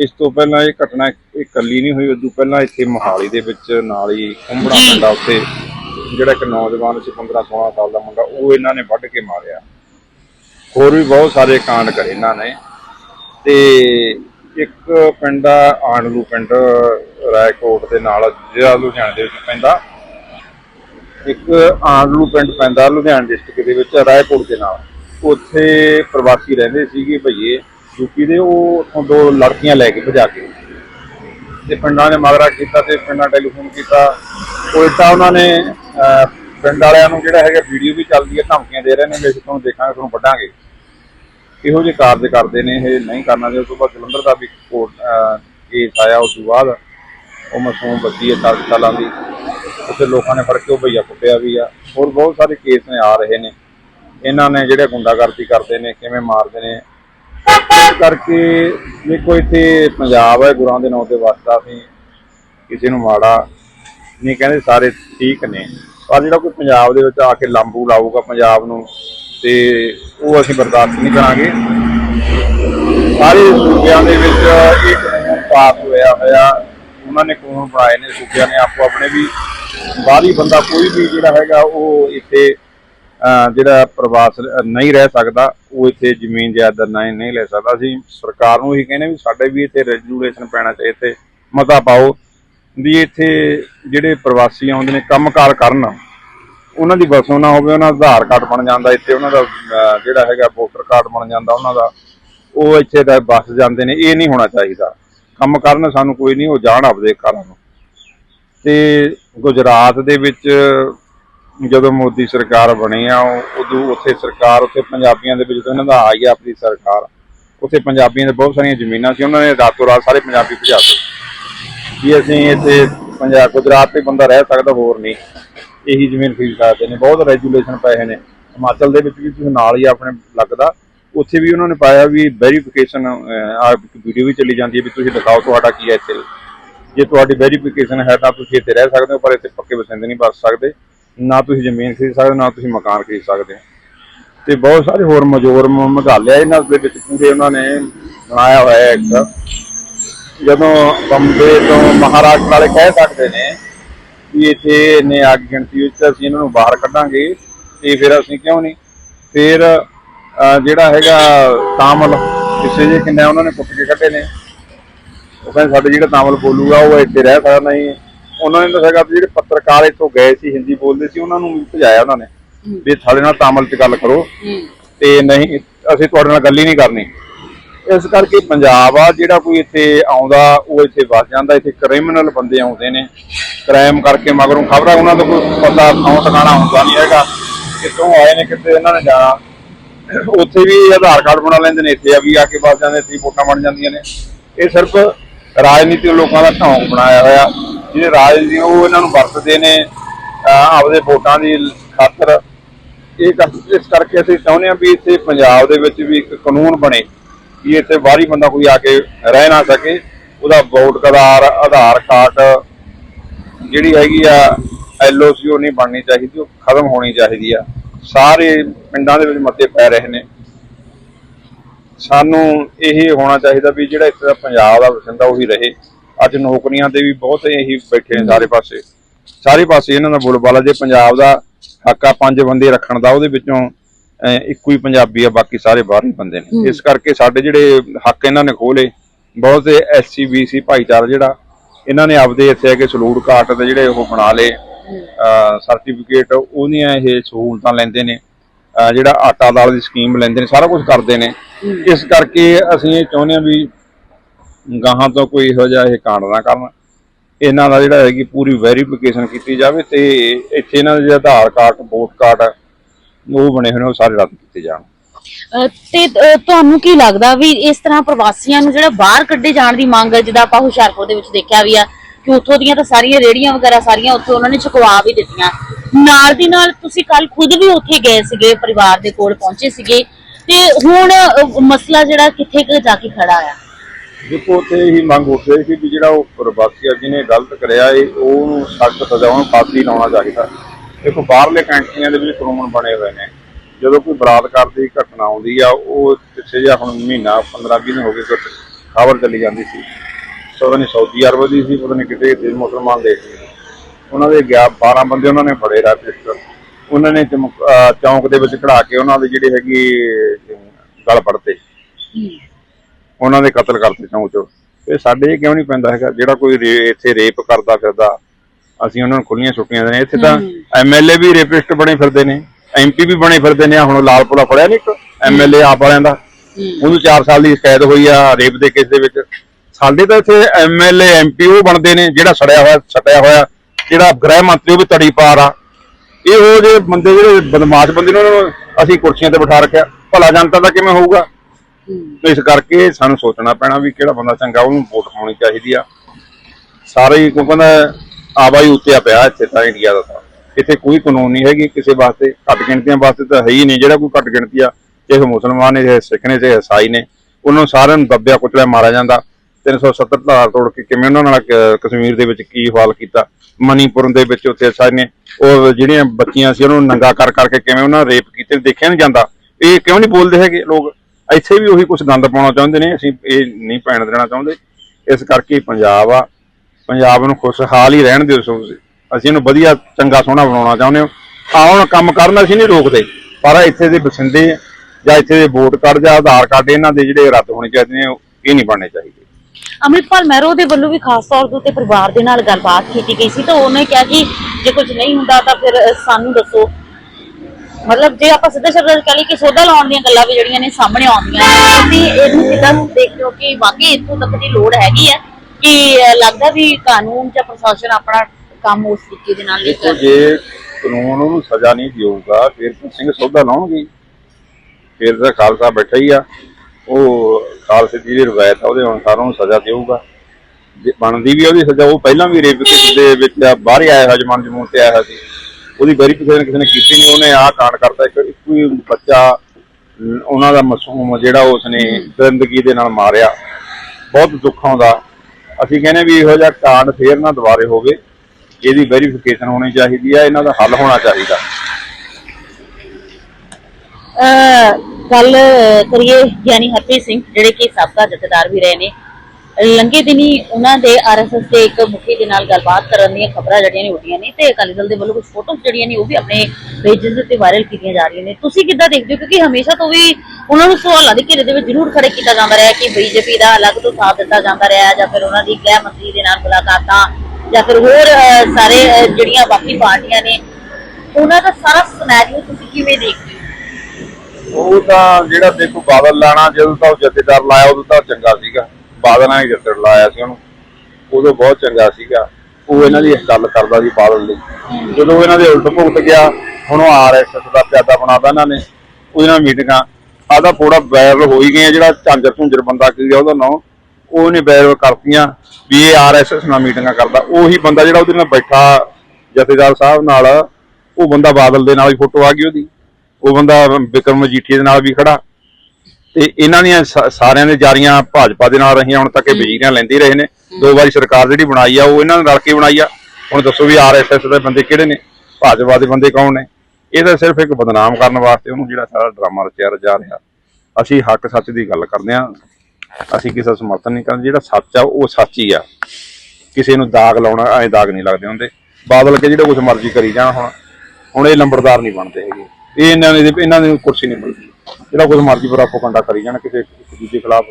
ਇਸ ਤੋਂ ਪਹਿਲਾਂ ਇਹ ਘਟਨਾ ਇਹ ਇਕੱਲੀ ਨਹੀਂ ਹੋਈ, ਉਦੋਂ ਪਹਿਲਾਂ ਇੱਥੇ ਮੋਹਾਲੀ ਦੇ ਵਿੱਚ ਨਾਲ ਹੀ ਕੁੰਬੜਾ ਜੀ। ਪਿੰਡਾ ਉੱਤੇ ਜਿਹੜਾ ਇੱਕ ਨੌਜਵਾਨ ਸੀ 15 16 ਸਾਲ ਦਾ ਮੁੰਡਾ, ਉਹ ਇਹਨਾਂ ਨੇ ਵੱਢ ਕੇ ਮਾਰਿਆ। ਹੋਰ ਵੀ ਬਹੁਤ ਸਾਰੇ ਕਾਂਡ ਕਰੇ ਇਹਨਾਂ ਨੇ। ਤੇ ਇੱਕ ਪਿੰਡ ਆ ਆਣਲੂ ਪਿੰਡ, ਰਾਏਕੋਟ ਦੇ ਨਾਲ ਜਿਹੜਾ ਲੁਧਿਆਣੇ ਦੇ ਵਿੱਚ ਪੈਂਦਾ। ਇੱਕ ਆਣਲੂ ਪਿੰਡ ਪੈਂਦਾ, ਲੁਧਿਆਣਾ ਡਿਸਟ੍ਰਿਕਟ ਦੇ ਵਿੱਚ, ਰਾਏਕੋਟ ਦੇ ਨਾਲ। ਉੱਥੇ ਪ੍ਰਵਾਸੀ ਰਹਿੰਦੇ ਸੀਗੇ ਭਈਏ। ਯੂਪੀ ਦੇ, ਉਹ ਉੱਥੋਂ ਦੋ ਲੜਕੀਆਂ ਲੈ ਕੇ ਭਜਾ ਕੇ। ਤੇ ਪਿੰਡਾਂ ਨੇ ਮਗਰਾ ਕੀਤਾ ਤੇ ਪਿੰਡਾਂ ਟੈਲੀਫੋਨ ਕੀਤਾ। ਉਲਟਾ ਉਹਨਾਂ ਨੇ ਪਿੰਡ ਵਾਲਿਆਂ ਨੂੰ ਜਿਹੜਾ ਹੈਗਾ ਵੀਡੀਓ ਵੀ ਚੱਲਦੀ ਹੈ ਧਮਕੀਆਂ ਦੇ ਰਹੇ ਨੇ ਵੀ ਅਸੀਂ ਤੁਹਾਨੂੰ ਦੇਖਾਂਗੇ, ਤੁਹਾਨੂੰ ਵੱਢਾਂਗੇ। ਇਹੋ ਜਿਹੇ ਕਾਰਜ ਕਰਦੇ ਨੇ, ਇਹ ਨਹੀਂ ਕਰਨਾ ਚਾਹੀਦਾ। ਉਸ ਤੋਂ ਬਾਅਦ ਜਲੰਧਰ ਦਾ ਵੀ ਕੋਰਟ ਕੇਸ ਆਇਆ ਉਸ ਤੋਂ ਬਾਅਦ। ਉਹ ਮਾਸੂਮ ਬੱਚੀ ਹੈ 10 ਸਾਲਾਂ ਦੀ। ਉੱਥੇ ਲੋਕਾਂ ਨੇ ਫੜ ਕੇ ਉਹ ਭਈਆ ਕੁੱਟਿਆ ਵੀ ਆ। ਹੋਰ ਬਹੁਤ ਸਾਰੇ ਕੇਸ ਨੇ, ਆ ਰਹੇ ਨੇ। ਇਹਨਾਂ ਨੇ ਜਿਹੜੇ ਗੁੰਡਾਗਰਦੀ ਕਰਦੇ ਨੇ, ਕਿਵੇਂ ਮਾਰਦੇ ਨੇ ਇਸ ਕਰਕੇ ਦੇਖੋ ਇੱਥੇ ਪੰਜਾਬ ਹੈ ਗੁਰਾਂ ਦੇ ਨਾਂ ਤੇ ਵਸਦਾ ਸੀ, ਕਿਸੇ ਨੂੰ ਮਾੜਾ ਨਹੀਂ ਕਹਿੰਦੇ, ਸਾਰੇ ਠੀਕ ਨੇ। ਪਰ ਜਿਹੜਾ ਕੋਈ ਪੰਜਾਬ ਦੇ ਵਿੱਚ ਆ ਕੇ ਲਾਂਬੂ ਲਾਊਗਾ ਪੰਜਾਬ ਨੂੰ, ਤੇ ਉਹ ਅਸੀਂ ਬਰਦਾਸ਼ਤ ਨਹੀਂ ਕਰਾਂਗੇ। ਸਾਰੇ ਸੂਬਿਆਂ ਦੇ ਵਿੱਚ ਇਹ ਕਾਨੂੰਨ ਪਾਸ ਹੋਇਆ ਹੋਇਆ, ਉਹਨਾਂ ਨੇ ਕਾਨੂੰਨ ਬਣਾਏ ਨੇ, ਸੂਬਿਆਂ ਨੇ ਆਪੋ ਆਪਣੇ ਵੀ, ਬਾਹਰੀ ਬੰਦਾ ਕੋਈ ਵੀ ਜਿਹੜਾ ਹੈਗਾ, ਉਹ ਇੱਥੇ ਜਿਹੜਾ ਪ੍ਰਵਾਸ ਨਹੀਂ ਰਹਿ ਸਕਦਾ, ਉਹ ਇੱਥੇ ਜ਼ਮੀਨ ਜਾਇਦਾਦ ਨਹੀਂ ਨਹੀਂ ਲੈ ਸਕਦਾ। ਅਸੀਂ ਸਰਕਾਰ ਨੂੰ ਹੀ ਕਹਿੰਦੇ ਵੀ ਸਾਡੇ ਵੀ ਇੱਥੇ ਰੈਗੂਲੇਸ਼ਨ ਪੈਣਾ ਚਾਹੀਦਾ ਤੇ ਮਤਾ ਪਾਓ ਵੀ ਇੱਥੇ ਜਿਹੜੇ ਪ੍ਰਵਾਸੀ ਆਉਂਦੇ ਨੇ, ਕੰਮਕਾਰ ਕਰਨ। ਉਹਨਾਂ ਦੀ ਵਸੋਂ ਨਾ ਹੋਵੇ, ਉਹਨਾਂ ਦਾ ਆਧਾਰ ਕਾਰਡ ਬਣ ਜਾਂਦਾ, ਇੱਥੇ ਉਹਨਾਂ ਦਾ ਜਿਹੜਾ ਹੈਗਾ ਵੋਟਰ ਕਾਰਡ ਬਣ ਜਾਂਦਾ, ਉਹਨਾਂ ਦਾ। ਉਹ ਇੱਥੇ ਦਾ ਬਸ ਜਾਂਦੇ ਨੇ, ਇਹ ਨਹੀਂ ਹੋਣਾ ਚਾਹੀਦਾ। ਕੰਮ ਕਰਨ ਸਾਨੂੰ ਕੋਈ ਨਹੀਂ, ਉਹ ਜਾਣ ਆਪਦੇ ਘਰਾਂ ਨੂੰ। ਤੇ ਗੁਜਰਾਤ ਦੇ ਵਿੱਚ ਜਦੋਂ ਮੋਦੀ ਸਰਕਾਰ ਬਣੀ ਆ, ਉਹ- ਉਦੋਂ ਉੱਥੇ ਸਰਕਾਰ, ਉੱਥੇ ਪੰਜਾਬੀਆਂ ਦੇ ਵਿੱਚ ਜਦੋਂ ਇਹਨਾਂ ਦਾ ਆਈ ਆ ਆਪਣੀ ਸਰਕਾਰ। ਉੱਥੇ ਪੰਜਾਬੀਆਂ ਦੇ ਬਹੁਤ ਸਾਰੀਆਂ ਜ਼ਮੀਨਾਂ ਸੀ, ਉਹਨਾਂ ਨੇ ਰਾਤੋਂ ਰਾਤ ਸਾਰੇ ਪੰਜਾਬੀ ਭਜਾ ਦਿੱਤੇ ਵੀ ਅਸੀਂ ਇੱਥੇ ਪੰਜਾਬ ਗੁਜਰਾਤ ਤੇ ਬੰਦਾ ਰਹਿ ਸਕਦਾ, ਹੋਰ ਨਹੀਂ। ਇਹੀ ਜ਼ਮੀਨ ਖਰੀਦ ਸਕਦੇ ਨੇ। ਬਹੁਤ ਰੈਗੂਲੇਸ਼ਨ ਪਏ ਨੇ। ਹਿਮਾਚਲ ਦੇ ਵਿੱਚ ਵੀ ਤੁਸੀਂ ਨਾਲ ਹੀ ਆਪਣੇ ਲੱਗਦਾ। ਉੱਥੇ ਵੀ ਉਹਨਾਂ ਨੇ ਪਾਇਆ ਵੀ ਵੈਰੀਫਿਕੇਸ਼ਨ ਆ ਵੀਡੀਓ ਵੀ ਚੱਲੀ ਜਾਂਦੀ ਹੈ ਵੀ ਤੁਸੀਂ ਦਿਖਾਓ ਤੁਹਾਡਾ ਕੀ ਹੈ ਇੱਥੇ। ਜੇ ਤੁਹਾਡੀ ਵੈਰੀਫਿਕੇਸ਼ਨ ਹੈ ਤਾਂ ਤੁਸੀਂ ਇੱਥੇ ਰਹਿ ਸਕਦੇ ਹੋ, ਪਰ ਇੱਥੇ ਪੱਕੇ ਵਸਿੰਦੇ ਨਹੀਂ ਬਸ ਸਕਦੇ। ਨਾ ਤੁਸੀਂ ਜ਼ਮੀਨ ਖਰੀਦ ਸਕਦੇ, ਨਾ ਤੁਸੀਂ ਮਕਾਨ ਖਰੀਦ ਸਕਦੇ। ਤੇ ਬਹੁਤ ਸਾਰੇ ਹੋਰ ਮਜੂਰ ਮਗਾਲਿਆ ਇਹਨਾਂ ਦੇ ਵਿੱਚ ਪੂਰੇ ਉਹਨਾਂ ਨੇ ਬਣਾਇਆ ਹੋਇਆ ਹੈ ਇੱਕ। ਜਦੋਂ ਬੰਬੇ ਤੋਂ ਮਹਾਰਾਸ਼ਟਰ ਵਾਲੇ ਕਹਿ ਸਕਦੇ ਨੇ ਵੀ ਇੱਥੇ ਇੰਨੇ ਅੱਗ ਗਿਣਤੀ ਵਿੱਚ ਅਸੀਂ ਇਹਨਾਂ ਨੂੰ ਬਾਹਰ ਕੱਢਾਂਗੇ ਤੇ ਫਿਰ ਅਸੀਂ ਕਿਉਂ ਨਹੀਂ? ਫਿਰ ਜਿਹੜਾ ਹੈਗਾ ਤਾਮਲ ਕਿਸੇ ਜੇ ਕਿੰਨਾ ਉਹਨਾਂ ਨੇ ਪੁੱਟ ਕੇ ਕੱਢੇ ਨੇ। ਉਹ ਕਹਿੰਦੇ ਸਾਡੇ ਜਿਹੜਾ ਤਾਮਲ ਬੋਲੂਗਾ ਉਹ ਇੱਥੇ ਰਹਿ ਸਕਦਾ ਨਹੀਂ। ਉਹਨਾਂ ਨੇ ਦੱਸਿਆ ਕਿ ਜਿਹੜੇ ਪੱਤਰਕਾਰ ਇੱਥੋਂ ਗਏ ਸੀ ਹਿੰਦੀ ਬੋਲਦੇ ਸੀ ਉਹਨਾਂ ਨੂੰ ਵੀ ਭਜਾਇਆ ਉਹਨਾਂ ਨੇ। ਵੀ ਸਾਡੇ ਨਾਲ ਤਾਮਲ 'ਚ ਗੱਲ ਕਰੋ। ਤੇ ਨਹੀਂ ਅਸੀਂ ਤੁਹਾਡੇ ਨਾਲ ਗੱਲ ਹੀ ਨਹੀਂ ਕਰਨੀ। ਇਸ ਕਰਕੇ ਪੰਜਾਬ ਆ ਜਿਹੜਾ ਕੋਈ ਇੱਥੇ ਆਉਂਦਾ ਉਹ ਇੱਥੇ ਵਸ ਜਾਂਦਾ। ਇੱਥੇ ਕ੍ਰਿਮੀਨਲ ਬੰਦੇ ਆਉਂਦੇ ਨੇ। ਕ੍ਰਾਈਮ ਕਰਕੇ ਮਗਰੋਂ ਖਬਰਾਂ ਉਹਨਾਂ ਦਾ ਕੋਈ ਪਤਾ ਥਾਂ ਟਿਕਾਣਾ ਹੁੰਦਾ ਨਹੀਂ ਹੈਗਾ। ਕਿੱਥੋਂ ਆਏ ਨੇ ਕਿੱਥੇ ਇਹਨਾਂ ਨੇ ਜਾਣਾ। ਉੱਥੇ ਵੀ ਆਧਾਰ ਕਾਰਡ ਬਣਾ ਲੈਂਦੇ ਨੇ ਇੱਥੇ ਆ ਵੀ ਆ ਕੇ ਵਸ ਜਾਂਦੇ ਇੱਥੇ ਵੋਟਾਂ ਬਣ ਜਾਂਦੀਆਂ ਨੇ। ਇਹ ਸਿਰਫ ਰਾਜਨੀਤਿਕ ਲੋਕਾਂ ਦਾ ਢੌਂਗ ਬਣਾਇਆ ਹੋਇਆ। ਜਿਹੜੇ ਰਾਜਨੀਤੀ ਉਹ ਇਹਨਾਂ ਨੂੰ ਵਰਤਦੇ ਨੇ ਆਪਦੇ ਵੋਟਾਂ ਦੀ ਖਾਤਰ। ਇਹ ਇਸ ਕਰਕੇ ਅਸੀਂ ਚਾਹੁੰਦੇ ਹਾਂ ਵੀ ਇੱਥੇ ਪੰਜਾਬ ਦੇ ਵਿੱਚ ਵੀ ਇੱਕ ਕਾਨੂੰਨ ਬਣੇ ਕਿ ਇੱਥੇ ਬਾਹਰੀ ਬੰਦਾ ਕੋਈ ਆ ਕੇ ਰਹਿ ਨਾ ਸਕੇ। ਉਹਦਾ ਵੋਟ ਕਦਾਰ ਆਧਾਰ ਕਾਰਡ ਜਿਹੜੀ ਹੈਗੀ ਆ ਐਲਓਸੀ ਉਹ ਨਹੀਂ ਬਣਨੀ ਚਾਹੀਦੀ, ਉਹ ਖਤਮ ਹੋਣੀ ਚਾਹੀਦੀ ਆ। ਸਾਰੇ ਪਿੰਡਾਂ ਦੇ ਵਿੱਚ ਮਤੇ ਪੈ ਰਹੇ ਨੇ। ਸਾਨੂੰ ਇਹ ਹੋਣਾ ਚਾਹੀਦਾ ਵੀ ਜਿਹੜਾ ਇੱਥੇ ਦਾ ਪੰਜਾਬ ਦਾ ਵਸਿੰਦਾ ਉਹੀ ਰਹੇ। ਅੱਜ ਨੌਕਰੀਆਂ ਤੇ ਵੀ ਬਹੁਤ ਇਹੀ ਬੈਠੇ ਨੇ ਸਾਰੇ ਪਾਸੇ। ਸਾਰੇ ਪਾਸੇ ਇਹਨਾਂ ਦਾ ਬੋਲਬਾਲਾ ਜੇ ਪੰਜਾਬ ਦਾ ਹੱਕ ਆ ਪੰਜ ਬੰਦੇ ਰੱਖਣ ਦਾ, ਉਹਦੇ ਵਿੱਚੋਂ ਇੱਕੋ ਹੀ ਪੰਜਾਬੀ ਆ, ਬਾਕੀ ਸਾਰੇ ਬਾਹਰੀ ਬੰਦੇ ਨੇ। ਇਸ ਕਰਕੇ ਸਾਡੇ ਜਿਹੜੇ ਹੱਕ ਇਹਨਾਂ ਨੇ ਖੋਲੇ ਬਹੁਤ ਐਸਸੀ ਬੀਸੀ ਭਾਈਚਾਰਾ ਜਿਹੜਾ, ਇਹਨਾਂ ਨੇ ਆਪਦੇ ਇੱਥੇ ਆ ਕੇ ਸਲੂਟ ਕਾਰਟ ਤੇ ਜਿਹੜੇ ਉਹ ਬਣਾ ਲਏ ਸਰਟੀਫਿਕੇਟ, ਉਹਦੀਆਂ ਇਹ ਸਹੂਲਤਾਂ ਲੈਂਦੇ ਨੇ ਜਿਹੜਾ ਆਟਾ ਦਾਲ ਦੀ ਸਕੀਮ ਲੈਂਦੇ ਨੇ, ਸਾਰਾ ਕੁਝ ਕਰਦੇ ਨੇ। ਇਸ ਕਰਕੇ ਅਸੀਂ ਇਹ ਚਾਹੁੰਦੇ ਹਾਂ ਵੀ ਗਾਹਾਂ ਤੋਂ ਕੋਈ ਇਹੋ ਜਿਹਾ ਇਹ ਕਾਂਡ ਨਾ ਕਰਨ। ਇਹਨਾਂ ਦਾ ਜਿਹੜਾ ਹੈਗੀ ਪੂਰੀ ਵੈਰੀਫਿਕੇਸ਼ਨ ਕੀਤੀ ਜਾਵੇ ਤੇ ਇੱਥੇ ਇਹਨਾਂ ਦੇ ਜਿਹੜੇ ਆਧਾਰ ਕਾਰਡ ਵੋਟ ਕਾਰਡ ਉਹ ਬਣੇ ਹੋਏ ਨੇ, ਉਹ ਸਾਰੇ ਰੱਦ ਕੀਤੇ ਜਾਣ। ਤੇ ਤੁਹਾਨੂੰ ਕੀ ਲੱਗਦਾ ਵੀ ਇਸ ਤਰ੍ਹਾਂ ਪ੍ਰਵਾਸੀਆਂ ਨੂੰ ਜਿਹੜਾ ਬਾਹਰ ਕੱਢੇ ਜਾਣ ਦੀ ਮੰਗ ਹੈ, ਜਿੱਦਾਂ ਆਪਾਂ ਹੁਸ਼ਿਆਰਪੁਰ ਦੇ ਵਿੱਚ ਦੇਖਿਆ ਵੀ ਆ ਕਿ ਉੱਥੋਂ ਦੀਆਂ ਤਾਂ ਸਾਰੀਆਂ ਰੇੜੀਆਂ ਵਗੈਰਾ ਸਾਰੀਆਂ ਉੱਥੇ ਉਹਨਾਂ ਨੇ ਚੁਕਵਾ ਵੀ ਦਿੱਤੀਆਂ। ਨਾਲ ਦੀ ਨਾਲ ਤੁਸੀਂ ਕੱਲ ਖੁਦ ਵੀ ਉੱਥੇ ਗਏ ਸੀਗੇ, ਪਰਿਵਾਰ ਦੇ ਕੋਲ ਪਹੁੰਚੇ ਸੀਗੇ। ਤੇ ਹੁਣ ਮਸਲਾ ਜਿਹੜਾ ਕਿੱਥੇ ਜਾ ਕੇ ਖੜਾ ਆ? ਦੇਖੋ ਉੱਥੇ ਹੀ ਮੰਗ ਉੱਠ ਰਹੀ ਸੀ ਵੀ ਜਿਹੜਾ ਉਹ ਪ੍ਰਵਾਸੀ ਆ, ਜਿਹਨੇ ਗਲਤ ਕਰਿਆ ਇਹ ਉਹਨੂੰ ਸਖਤ ਸਜ਼ਾ ਉਹਨੂੰ ਫਾਂਸੀ ਲਾਉਣਾ ਚਾਹੀਦਾ। ਦੇਖੋ ਬਾਹਰਲੇ ਕੰਟਰੀਆਂ ਦੇ ਵਿੱਚ ਕਾਨੂੰਨ ਬਣੇ ਹੋਏ ਨੇ। ਜਦੋਂ ਕੋਈ ਬਲਾਤਕਾਰ ਦੀ ਘਟਨਾ ਆਉਂਦੀ ਆ, ਉਹ ਪਿੱਛੇ ਜਿਹਾ ਹੁਣ ਮਹੀਨਾ 15 20 ਦਿਨ ਹੋ ਗਏ ਕੁਝ ਖਬਰ ਚੱਲੀ ਜਾਂਦੀ ਸੀ। ਪਤਾ ਨਹੀਂ ਸਾਊਦੀ ਅਰਬ ਦੀ ਸੀ, ਪਤਾ ਨਹੀਂ ਕਿਤੇ ਦੇ ਮੁਸਲਮਾਨ ਦੇਸ਼ ਦੀ ਉਹਨਾਂ ਦੇ ਗਿਆ 12 ਬੰਦੇ ਉਹਨਾਂ ਨੇ ਫੜੇ ਰਾਜਿਸਟਰ ਉਹਨਾਂ ਨੇ ਚੌਂਕ ਦੇ ਵਿੱਚ ਖੜਾ ਕੇ ਉਹਨਾਂ ਦੇ ਜਿਹੜੇ ਹੈਗੀ ਗਲ ਫੜਤੇ। ਉਹਨਾਂ ਦੇ ਕਤਲ ਕਰਤੇ ਚੋਂ ਇਹ ਸਾਡੇ ਇਹ ਕਿਉਂ ਨਹੀਂ ਪੈਂਦਾ ਹੈਗਾ? ਜਿਹੜਾ ਕੋਈ ਇੱਥੇ ਰੇਪ ਕਰਦਾ ਫਿਰਦਾ ਅਸੀਂ ਉਹਨਾਂ ਨੂੰ ਖੁੱਲੀਆਂ ਛੁੱਟੀਆਂ ਦੇ ਨੇ ਇੱਥੇ ਤਾਂ ਐਮਐਲਏ ਵੀ ਰੇਪਿਸਟ ਬਣੇ ਫਿਰਦੇ ਨੇ ਐਮਪੀ ਵੀ ਬਣੇ ਫਿਰਦੇ ਨੇ। ਹੁਣ ਲਾਲਪੁਰਾ ਫੜਿਆ ਨਹੀਂ ਇੱਕ ਐਮਐਲਏ ਆਪ ਵਾਲਿਆਂ ਦਾ। ਉਹਨੂੰ 4 ਸਾਲ ਦੀ ਸ਼ਿਕਾਇਤ ਹੋਈ ਆ ਰੇਪ ਦੇ ਕੇਸ ਦੇ ਵਿੱਚ। ਸਾਡੇ ਤਾਂ ਇੱਥੇ ਐਮਐਲਏ ਐਮਪੀ ਉਹ ਬਣਦੇ ਨੇ ਜਿਹੜਾ ਸੜਿਆ ਹੋਇਆ ਸਟਿਆ ਹੋਇਆ ਜਿਹੜਾ ਗ੍ਰਹਿ ਮੰਤਰੀ ਉਹ ਵੀ ਤੜੀ ਪਾਰ ਆ। ਇਹ ਉਹ ਜਿਹੇ ਬੰਦੇ ਜਿਹੜੇ ਬਦਮਾਸ਼ ਬੰਦੇ ਨੇ ਉਹਨਾਂ ਨੂੰ ਅਸੀਂ ਕੁਰਸੀਆਂ ਤੇ ਬਿਠਾ ਰੱਖਿਆ। ਭਲਾ ਜਨਤਾ ਦਾ ਕਿਵੇਂ ਹੋਊਗਾ? ਇਸ ਕਰਕੇ ਸਾਨੂੰ ਸੋਚਣਾ ਪੈਣਾ ਵੀ ਕਿਹੜਾ ਬੰਦਾ ਚੰਗਾ, ਉਹਨੂੰ ਵੋਟ ਪਾਉਣੀ ਚਾਹੀਦੀ ਆ। ਸਾਰੇ ਹੀ ਕਿਉਂ ਕਹਿੰਦਾ ਆਵਾਈ ਉੱਤੇ ਆ ਪਿਆ ਇੱਥੇ ਤਾਂ ਇੰਡੀਆ ਦਾ ਤਾਂ। ਇੱਥੇ ਕੋਈ ਕਾਨੂੰਨ ਨਹੀਂ ਹੈਗੀ ਕਿਸੇ ਵਾਸਤੇ, ਘੱਟ ਗਿਣਤੀਆਂ ਵਾਸਤੇ ਤਾਂ ਹੈ ਹੀ ਨਹੀਂ। ਜਿਹੜਾ ਕੋਈ ਘੱਟ ਗਿਣਤੀ ਆ ਚਾਹੇ ਮੁਸਲਮਾਨ ਨੇ ਚਾਹੇ ਸਿੱਖ ਨੇ ਚਾਹੇ ਈਸਾਈ ਨੇ, ਉਹਨਾਂ ਨੂੰ ਸਾਰਿਆਂ ਨੂੰ ਦੱਬਿਆ ਕੁਚਲਿਆ ਮਾਰਿਆ ਜਾਂਦਾ। 370 ਧਾਰਾ ਤੋੜ ਕੇ ਕਿਵੇਂ ਉਹਨਾਂ ਨਾਲ ਕਸ਼ਮੀਰ ਦੇ ਵਿੱਚ ਕੀ ਹਾਲ ਕੀਤਾ? ਮਨੀਪੁਰ ਦੇ ਵਿੱਚ ਉੱਥੇ ਸਾਰੇ ਨੇ। ਉਹ ਜਿਹੜੀਆਂ ਬੱਚੀਆਂ ਸੀ, ਉਹਨਾਂ ਨੂੰ ਨੰਗਾ ਕਰ ਕਰਕੇ ਕਿਵੇਂ ਉਹਨਾਂ ਰੇਪ ਕੀਤੇ, ਦੇਖਿਆ ਨਹੀਂ ਜਾਂਦਾ। ਇਹ ਕਿਉਂ ਨਹੀਂ ਬੋਲਦੇ ਹੈਗੇ ਲੋਕ? ਇੱਥੇ ਵੀ ਉਹੀ ਕੁਝ ਗੰਦ ਪਾਉਣਾ ਚਾਹੁੰਦੇ ਨੇ, ਅਸੀਂ ਇਹ ਨਹੀਂ ਪੈਣ ਦੇਣਾ ਚਾਹੁੰਦੇ। ਇਸ ਕਰਕੇ ਪੰਜਾਬ ਆ। ਪੰਜਾਬ ਨੂੰ ਖੁਸ਼ਹਾਲ ਹੀ ਰਹਿਣ ਦਿਓ ਸੋ ਅਸੀਂ ਇਹਨੂੰ ਵਧੀਆ, ਚੰਗਾ, ਸੋਹਣਾ ਬਣਾਉਣਾ ਚਾਹੁੰਦੇ ਹਾਂ। ਆਉਣ ਕੰਮ ਕਰਨ ਅਸੀਂ ਨਹੀਂ ਰੋਕਦੇ, ਪਰ ਇੱਥੇ ਦੇ ਬਸਿੰਦੇ ਜਾਂ ਇੱਥੇ ਦੇ ਵੋਟ ਕਾਰਡ ਜਾਂ ਆਧਾਰ ਕਾਰਡ, ਇਹਨਾਂ ਦੇ ਜਿਹੜੇ ਰੱਦ ਹੋਣੇ ਚਾਹੀਦੇ ਨੇ ਇਹ ਨਹੀਂ ਬਣਨੇ ਚਾਹੀਦੇ। ਅੰਮ੍ਰਿਤਪਾਲ ਮਹਿਰੋ ਦੇ ਵੱਲੋਂ ਵੀ ਖਾਸ ਤੌਰ ਦੇ ਉੱਤੇ ਪਰਿਵਾਰ ਦੇ ਨਾਲ ਗੱਲਬਾਤ ਕੀਤੀ ਗਈ ਸੀ, ਤਾਂ ਉਹਨੇ ਕਿਹਾ ਕਿ ਜੇ ਕੁਝ ਨਹੀਂ ਹੁੰਦਾ ਤਾਂ ਫਿਰ ਸਾਨੂੰ ਦੱਸੋ। ਮਤਲਬ ਜੇ ਆਪਾਂ ਸਿੱਧਾ ਸ਼ਬਦਾਂ ਵਿੱਚ ਕਹੀਏ ਕਿ ਸੋਧਾ ਲਾਉਣ ਦੀਆਂ ਗੱਲਾਂ ਵੀ ਜਿਹੜੀਆਂ ਨੇ ਸਾਹਮਣੇ ਆਉਂਦੀਆਂ ਨੇ ਤੁਸੀਂ ਇਹਨੂੰ ਕਿਦਾਂ ਦੇਖਦੇ ਹੋ ਕਿ ਵਾਕਈ ਇੱਥੋਂ ਤੱਕ ਦੀ ਲੋੜ ਹੈਗੀ ਹੈ ਕਿ ਲੱਗਦਾ ਵੀ ਕਾਨੂੰਨ ਜਾਂ ਪ੍ਰਸ਼ਾਸਨ ਆਪਣਾ ਕੰਮ ਉਸ ਤਰੀਕੇ ਦੇ ਨਾਲ ਨਹੀਂ ਦੇਖੋ ਕਰ ਜੇ ਕਾਨੂੰਨ ਉਹਨੂੰ ਸਜ਼ਾ ਨਹੀਂ ਦੇਊਗਾ ਫਿਰ ਤਾਂ ਸਿੰਘ ਸੌਦਾ ਲਾਉਣਗੇ ਫਿਰ ਤਾਂ ਖਾਲਸਾ ਬੈਠਾ ਹੀ ਆ। ਉਹ ਖਾਲਸੇ ਦੀ ਜਿਹੜੀ ਰਵਾਇਤ ਆ ਉਹਦੇ ਅਨੁਸਾਰ ਉਹਨੂੰ ਸਜ਼ਾ ਦੇਊਗਾ। ਜੇ ਬਣਦੀ ਵੀ ਆ ਉਹਦੀ ਸਜ਼ਾ ਉਹ ਪਹਿਲਾਂ ਵੀ ਰੇਪ ਕੇਸ ਦੇ ਵਿੱਚ ਆ, ਬਾਹਰ ਹੀ ਆਇਆ ਹੋਇਆ ਜਮਾਨ ਜਮੂਨ ਤੇ ਆਇਆ ਹੋਇਆ ਸੀ। ਉਹਦੀ ਵੈਰੀ ਕਿਸੇ ਨੇ ਕੀਤੀ ਨਹੀਂ, ਉਹਨੇ ਆਹ ਕਾਂਡ ਕਰਤਾ, ਇੱਕ ਇੱਕੋ ਬੱਚਾ ਉਹਨਾਂ ਦਾ ਮਾਸੂਮ ਜਿਹੜਾ ਉਸਨੇ ਜ਼ਿੰਦਗੀ ਦੇ ਨਾਲ ਮਾਰਿਆ। ਬਹੁਤ ਦੁੱਖ ਆਉਂਦਾ। ਅਸੀਂ ਕਹਿੰਦੇ ਵੀ ਇਹੋ ਜਿਹਾ ਕਾਂਡ ਫੇਰ ਨਾ ਦੁਬਾਰੇ ਹੋਵੇ। ਇਹਦੀ ਵੈਰੀਫਿਕੇਸ਼ਨ ਹੋਣੀ ਚਾਹੀਦੀ ਹੈ ਇਹਨਾਂ ਦਾ ਹੱਲ ਹੋਣਾ ਚਾਹੀਦਾ। ਅਹ, ਗੱਲ ਕਰੀਏ ਗਿਆਨੀ ਹਰਪ੍ਰੀਤ ਸਿੰਘ, ਜਿਹੜੇ ਕਿ ਸਾਬਕਾ ਜਥੇਦਾਰ ਵੀ ਰਹੇ ਨੇ। ਲੰਘੇ ਦਿਨੀ ਉਹਨਾਂ ਦੇ ਆਰਐਸਐਸ ਦੇ ਇੱਕ ਮੁਖੀ ਦੇ ਨਾਲ ਗੱਲਬਾਤ ਕਰਨ ਦੀਆਂ ਖਬਰਾਂ ਜਿਹੜੀਆਂ ਨੇ ਉੱਡੀਆਂ ਨੇ ਤੇ ਅਕਾਲੀ ਦਲ ਦੇ ਵੱਲੋਂ ਕੁਝ ਫੋਟੋਜ਼ ਜਿਹੜੀਆਂ ਨੇ ਉਹ ਵੀ ਆਪਣੇ ਪੇਜਸ ਉੱਤੇ ਵਾਇਰਲ ਕੀਤੀਆਂ ਜਾ ਰਹੀਆਂ ਨੇ। ਤੁਸੀਂ ਕਿੱਦਾਂ ਦੇਖਦੇ ਹੋ? ਕਿਉਂਕਿ ਹਮੇਸ਼ਾ ਤੋਂ ਵੀ ਉਹਨਾਂ ਨੂੰ ਸਵਾਲਾਂ ਦੇ ਘੇਰੇ ਦੇ ਵਿੱਚ ਜ਼ਰੂਰ ਖੜੇ ਕੀਤਾ ਜਾਂਦਾ ਰਿਹਾ ਕਿ ਬੀਜੇਪੀ ਦਾ ਅਲੱਗ ਤੋਂ ਸਾਥ ਦਿੱਤਾ ਜਾਂਦਾ ਰਿਹਾ ਜਾਂ ਫਿਰ ਉਹਨਾਂ ਦੀ ਗ੍ਰਹਿ ਮੰਤਰੀ ਦੇ ਨਾਲ ਮੁਲਾਕਾਤਾਂ ਜਾਂ ਫਿਰ ਹੋਰ ਸਾਰੇ ਜਿਹੜੀਆਂ ਬਾਕੀ ਪਾਰਟੀਆਂ ਨੇ, ਉਹਨਾਂ ਦਾ ਸਾਰਾ ਸਿਨੈਰੀਓ ਤੁਸੀਂ ਕਿਵੇਂ ਦੇਖਦੇ ਹੋ? ਉਹ ਤਾਂ ਜਿਹੜਾ ਦੇਖੋ ਬਾਦਲ ਲਾਣਾ, ਜਦੋਂ ਤਾਂ ਜਥੇਦਾਰ ਲਾਇਆ, ਉਦੋਂ ਤਾਂ ਚੰਗਾ ਸੀਗਾ। ਬਾਦਲਾਂ ਨੇ ਜਥੇਦਾਰ ਲਾਇਆ ਸੀ ਉਹਨੂੰ, ਉਦੋਂ ਬਹੁਤ ਚੰਗਾ ਸੀਗਾ। ਉਹ ਇਹਨਾਂ ਦੀ ਗੱਲ ਕਰਦਾ ਸੀ ਬਾਦਲ ਲਈ। ਜਦੋਂ ਇਹਨਾਂ ਦੇ ਉਲਟ ਭੁਗਤ ਗਿਆ, ਹੁਣ ਉਹ ਆਰਐਸਐਸ ਦਾ ਪਿਆਦਾ ਬਣਾਦਾ ਇਹਨਾਂ ਨੇ। ਉਹਦੇ ਨਾਲ ਮੀਟਿੰਗਾਂ ਆਦਾ ਥੋੜਾ ਵਾਇਰਲ ਹੋ ਹੀ ਗਏ ਜਿਹੜਾ ਝਾਂਜਰ ਝੁੰਜਰ ਬੰਦਾ ਕੀ ਉਹਦਾ ਨਾਂ ਉਹਨੇ ਵਾਇਰਲ ਕਰਤੀਆਂ, ਵੀ ਇਹ ਆਰਐਸਐਸ ਨਾਲ ਮੀਟਿੰਗਾਂ ਕਰਦਾ। ਉਹੀ ਬੰਦਾ ਜਿਹੜਾ ਉਹਦੇ ਨਾਲ ਬੈਠਾ, ਜਥੇਦਾਰ ਸਾਹਿਬ ਨਾਲ, ਉਹ ਬੰਦਾ ਬਾਦਲ ਦੇ ਨਾਲ ਹੀ ਫੋਟੋ ਆ ਗਈ ਉਹਦੀ। ਉਹ ਬੰਦਾ ਵਿਕਰਮ ਮਜੀਠੀਏ ਦੇ ਨਾਲ ਵੀ ਖੜਾ। ਤੇ ਇਹਨਾਂ ਦੀਆਂ ਸਾਰਿਆਂ ਦੇ ਜਾਰੀਆਂ ਭਾਜਪਾ ਦੇ ਨਾਲ ਰਹੀਆਂ ਹੁਣ ਤੱਕ ਇਹ ਵਜ਼ੀਰੀਆਂ ਲੈਂਦੇ ਰਹੇ ਨੇ। ਦੋ ਵਾਰੀ ਸਰਕਾਰ ਜਿਹੜੀ ਬਣਾਈ ਆ ਉਹ ਇਹਨਾਂ ਨੇ ਰਲ ਕੇ ਬਣਾਈ ਆ। ਹੁਣ ਦੱਸੋ ਵੀ ਆਰਐਸਐਸ ਦੇ ਬੰਦੇ ਕਿਹੜੇ ਨੇ? ਭਾਜਪਾ ਦੇ ਬੰਦੇ ਕੌਣ ਨੇ? ਇਹ ਤਾਂ ਸਿਰਫ ਇੱਕ ਬਦਨਾਮ ਕਰਨ ਵਾਸਤੇ ਉਹਨੂੰ ਜਿਹੜਾ ਸਾਰਾ ਡਰਾਮਾ ਰਚਿਆ ਜਾ ਰਿਹਾ। ਅਸੀਂ ਹੱਕ ਸੱਚ ਦੀ ਗੱਲ ਕਰਦੇ ਆ ਅਸੀਂ ਕਿਸੇ ਦਾ ਸਮਰਥਨ ਨਹੀਂ ਕਰਦੇ। ਜਿਹੜਾ ਸੱਚ ਆ ਉਹ ਸੱਚ ਹੀ ਆ। ਕਿਸੇ ਨੂੰ ਦਾਗ ਲਾਉਣਾ ਐ ਦਾਗ ਨਹੀਂ ਲੱਗਦੇ ਹੁੰਦੇ। ਬਾਦਲ ਕੇ ਜਿਹੜਾ ਕੁਝ ਮਰਜ਼ੀ ਕਰੀ ਜਾਣ ਹੁਣ। ਹੁਣ ਇਹ ਲੰਬੜਦਾਰ ਨਹੀਂ ਬਣਦੇ ਹੈਗੇ। ਇਹ ਇਹਨਾਂ ਨੇ ਇਹਨਾਂ ਨੂੰ ਕੁਰਸੀ ਨਹੀਂ ਮਿਲਦੀ। ਜਿਹੜਾ ਕੁਝ ਮਰਜ਼ੀ ਬਰਾ ਕੰਡਾ ਕਰੀ ਜਾਣ, ਕਿਸੇ ਇੱਕ ਦੂਜੇ ਖਿਲਾਫ।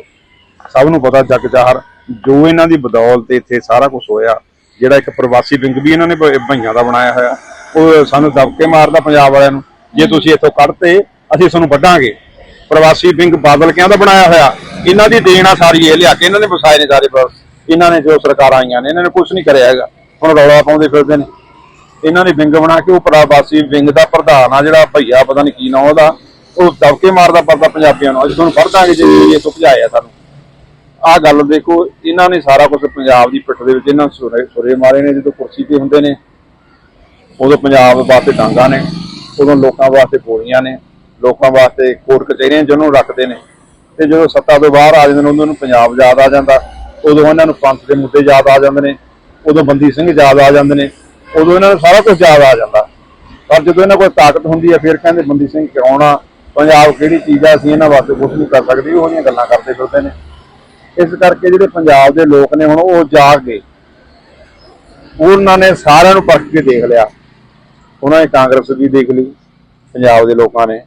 ਸਭ ਨੂੰ ਪਤਾ ਜੱਗ ਜਾਹਰ, ਜੋ ਇਹਨਾਂ ਦੀ ਬਦੌਲਤ ਇੱਥੇ ਸਾਰਾ ਕੁਝ ਹੋਇਆ, ਜਿਹੜਾ ਇੱਕ ਪ੍ਰਵਾਸੀ ਵਿੰਗ ਵੀ ਇਹਨਾਂ ਨੇ ਭ- ਭਈਆਂ ਦਾ ਬਣਾਇਆ ਹੋਇਆ, ਉਹ ਸਾਨੂੰ ਦਬਕੇ ਮਾਰਦਾ ਪੰਜਾਬ ਵਾਲਿਆਂ ਨੂੰ, ਜੇ ਤੁਸੀਂ ਇੱਥੋਂ ਕੱਢਤੇ, ਅਸੀਂ ਤੁਹਾਨੂੰ ਵੱਢਾਂਗੇ। ਪ੍ਰਵਾਸੀ ਵਿੰਗ ਬਾਦਲ ਕਿਆਂ ਦਾ ਬਣਾਇਆ ਹੋਇਆ, ਇਹਨਾਂ ਦੀ ਦੇਣ ਆ ਸਾਰੀ, ਇਹ ਲਿਆ ਕੇ ਇਹਨਾਂ ਨੇ ਵਸਾਏ ਨੇ ਸਾਰੇ ਪਰ ਇਹਨਾਂ ਨੇ ਜੋ ਸਰਕਾਰਾਂ ਆਈਆਂ ਨੇ, ਇਹਨਾਂ ਨੇ ਕੁਝ ਨਹੀਂ ਕਰਿਆ ਹੈਗਾ। ਹੁਣ ਰੌਲਾ ਪਾਉਂਦੇ ਫਿਰਦੇ ਨੇ। ਇਹਨਾਂ ਨੇ ਵਿੰਗ ਬਣਾ ਕੇ ਉਹ ਪ੍ਰਵਾਸੀ ਵਿੰਗ ਦਾ ਪ੍ਰਧਾਨ ਆ, ਜਿਹੜਾ ਭਈਆ, ਪਤਾ ਨਹੀਂ ਕੀ ਨਾਂ ਉਹਦਾ। ਉਹ ਦਬਕੇ ਮਾਰਦਾ ਪਰਦਾ ਪੰਜਾਬੀਆਂ ਨੂੰ। ਅਸੀਂ ਤੁਹਾਨੂੰ ਫੜ ਦਾਂਗੇ ਜੇ ਇਹ ਤੋਂ ਭਜਾਇਆ ਸਾਨੂੰ। ਆਹ ਗੱਲ ਦੇਖੋ, ਇਹਨਾਂ ਨੇ ਸਾਰਾ ਕੁਝ ਪੰਜਾਬ ਦੀ ਪਿੱਠ ਦੇ ਵਿੱਚ ਇਹਨਾਂ ਸੁਰੇ ਸੁਰੇ ਮਾਰੇ ਨੇ, ਜਦੋਂ ਕੁਰਸੀ ਤੇ ਹੁੰਦੇ ਨੇ, ਉਦੋਂ ਪੰਜਾਬ ਵਾਸਤੇ ਡਾਂਗਾ ਨੇ, ਉਦੋਂ ਲੋਕਾਂ ਵਾਸਤੇ ਗੋਲੀਆਂ ਨੇ, ਲੋਕਾਂ ਵਾਸਤੇ ਕੋਰਟ ਕਚਹਿਰੀਆਂ ਜਿਹਨੂੰ ਰੱਖਦੇ ਨੇ। ਤੇ ਜਦੋਂ ਸੱਤਾ ਤੋਂ ਬਾਹਰ ਆ ਜਾਂਦੇ ਨੇ ਉਹਨਾਂ ਨੂੰ ਪੰਜਾਬ ਯਾਦ ਆ ਜਾਂਦਾ। ਉਦੋਂ ਇਹਨਾਂ ਨੂੰ ਪੰਥ ਦੇ ਮੁੱਦੇ ਯਾਦ ਆ ਜਾਂਦੇ ਨੇ। ਉਦੋਂ ਬੰਦੀ ਸਿੰਘ ਯਾਦ ਆ ਜਾਂਦੇ ਨੇ। ਉਦੋਂ ਇਹਨਾਂ ਨੂੰ ਸਾਰਾ ਕੁਝ ਯਾਦ ਆ ਜਾਂਦਾ। ਪਰ ਜਦੋਂ ਇਹਨਾਂ ਕੋਲ ਤਾਕਤ ਹੁੰਦੀ ਹੈ, ਫਿਰ ਕਹਿੰਦੇ ਬੰਦੀ ਸਿੰਘ ਕਿਉਂ ਨਾ ਪੰਜਾਬ ਕਿਹੜੀ ਚੀਜ਼ ਆ ਅਸੀਂ ਇਹਨਾਂ ਵਾਸਤੇ ਕੁਝ ਨਹੀਂ ਕਰ ਸਕਦੇ ਉਹ ਜਿਹੀਆਂ ਗੱਲਾਂ ਕਰਦੇ ਫਿਰਦੇ ਨੇ। ਇਸ ਕਰਕੇ ਜਿਹੜੇ ਪੰਜਾਬ ਦੇ ਲੋਕ ਨੇ ਹੁਣ ਉਹ ਜਾਗ ਗਏ ਉਹਨਾਂ ਨੇ ਸਾਰਿਆਂ ਨੂੰ ਪਰਖ ਕੇ ਦੇਖ ਲਿਆ। ਉਹਨਾਂ ਨੇ ਕਾਂਗਰਸ ਵੀ ਦੇਖ ਲਈ ਪੰਜਾਬ ਦੇ ਲੋਕਾਂ ਨੇ।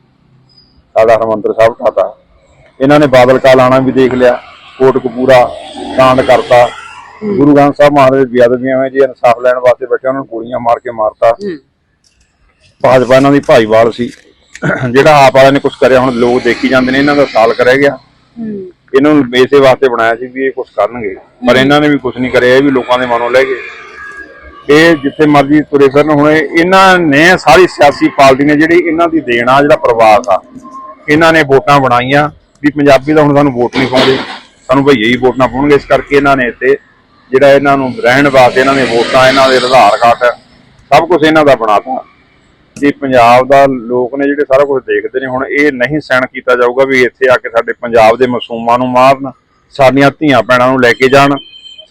ਸਾਡਾ ਹਰਮੰਦਰ ਸਾਹਿਬ ਖਾਤਾ। ਇਹਨਾਂ ਨੇ ਬਾਦਲ ਕਾ ਲਾਣਾ ਵੀ ਦੇਖ ਲਿਆ ਕੋਟਕਪੂਰਾ ਕਾਂਡ ਕਰਤਾ। ਗੁਰੂ ਗ੍ਰੰਥ ਸਾਹਿਬ ਮਹਾਰਾਜ ਦੀ ਬੇਅਦਬੀਆਂ ਵਿੱਚ ਜੀ ਇਨਸਾਫ ਲੈਣ ਵਾਸਤੇ ਬੈਠੇ ਉਹਨਾਂ ਨੂੰ ਗੋਲੀਆਂ ਮਾਰ ਕੇ ਮਾਰਤਾ। ਭਾਜਪਾ ਇਹਨਾਂ ਦੀ ਭਾਈਵਾਲ ਸੀ। ਜਿਹੜਾ ਆਪ ਵਾਲਿਆਂ ਨੇ ਕੁਝ ਕਰਿਆ ਹੁਣ ਲੋਕ ਦੇਖੀ ਜਾਂਦੇ ਨੇ ਇਹਨਾਂ ਦਾ ਸਾਲ ਕਰਿਆ ਗਿਆ। ਇਹਨਾਂ ਨੂੰ ਇਸੇ ਵਾਸਤੇ ਬਣਾਇਆ ਸੀ ਵੀ ਇਹ ਕੁਝ ਕਰਨਗੇ। ਪਰ ਇਹਨਾਂ ਨੇ ਵੀ ਕੁਝ ਨਹੀਂ ਕਰਿਆ ਇਹ ਵੀ ਲੋਕਾਂ ਦੇ ਮਨੋਂ ਲੈ ਗਏ। ਇਹ ਜਿੱਥੇ ਮਰਜ਼ੀ ਤੁਰੇ ਫਿਰਨ ਹੁਣ ਇਹਨਾਂ ਨੇ ਸਾਰੀ ਸਿਆਸੀ ਪਾਰਟੀ ਨੇ ਜਿਹੜੀ ਇਹਨਾਂ ਦੀ ਦੇਣ ਆ ਜਿਹੜਾ ਪ੍ਰਵਾਸ ਆ ਇਹਨਾਂ ਨੇ ਵੋਟਾਂ ਬਣਾਈਆਂ। ਵੀ ਪੰਜਾਬੀ ਦਾ ਹੁਣ ਸਾਨੂੰ ਵੋਟ ਨਹੀਂ ਪਾਉਂਦੇ ਸਾਨੂੰ ਭਈਏ ਹੀ ਵੋਟਾਂ ਪਾਉਣਗੇ ਇਸ ਕਰਕੇ ਇਹਨਾਂ ਨੇ ਇੱਥੇ ਜਿਹੜਾ ਇਹਨਾਂ ਨੂੰ ਰਹਿਣ ਵਾਸਤੇ ਇਹਨਾਂ ਨੇ ਵੋਟਾਂ ਇਹਨਾਂ ਦੇ ਆਧਾਰ ਕਾਰਡ ਸਭ ਕੁਝ ਇਹਨਾਂ ਦਾ ਬਣਾਤਾ। ਕਿ ਪੰਜਾਬ ਦਾ ਲੋਕ ਨੇ ਜਿਹੜੇ ਸਾਰਾ ਕੁਝ ਦੇਖਦੇ ਨੇ, ਹੁਣ ਇਹ ਨਹੀਂ ਸਹਿਣ ਕੀਤਾ ਜਾਊਗਾ ਵੀ ਇੱਥੇ ਆ ਕੇ ਸਾਡੇ ਪੰਜਾਬ ਦੇ ਮਾਸੂਮਾਂ ਨੂੰ ਮਾਰਨ, ਸਾਡੀਆਂ ਧੀਆਂ ਭੈਣਾਂ ਨੂੰ ਲੈ ਕੇ ਜਾਣ,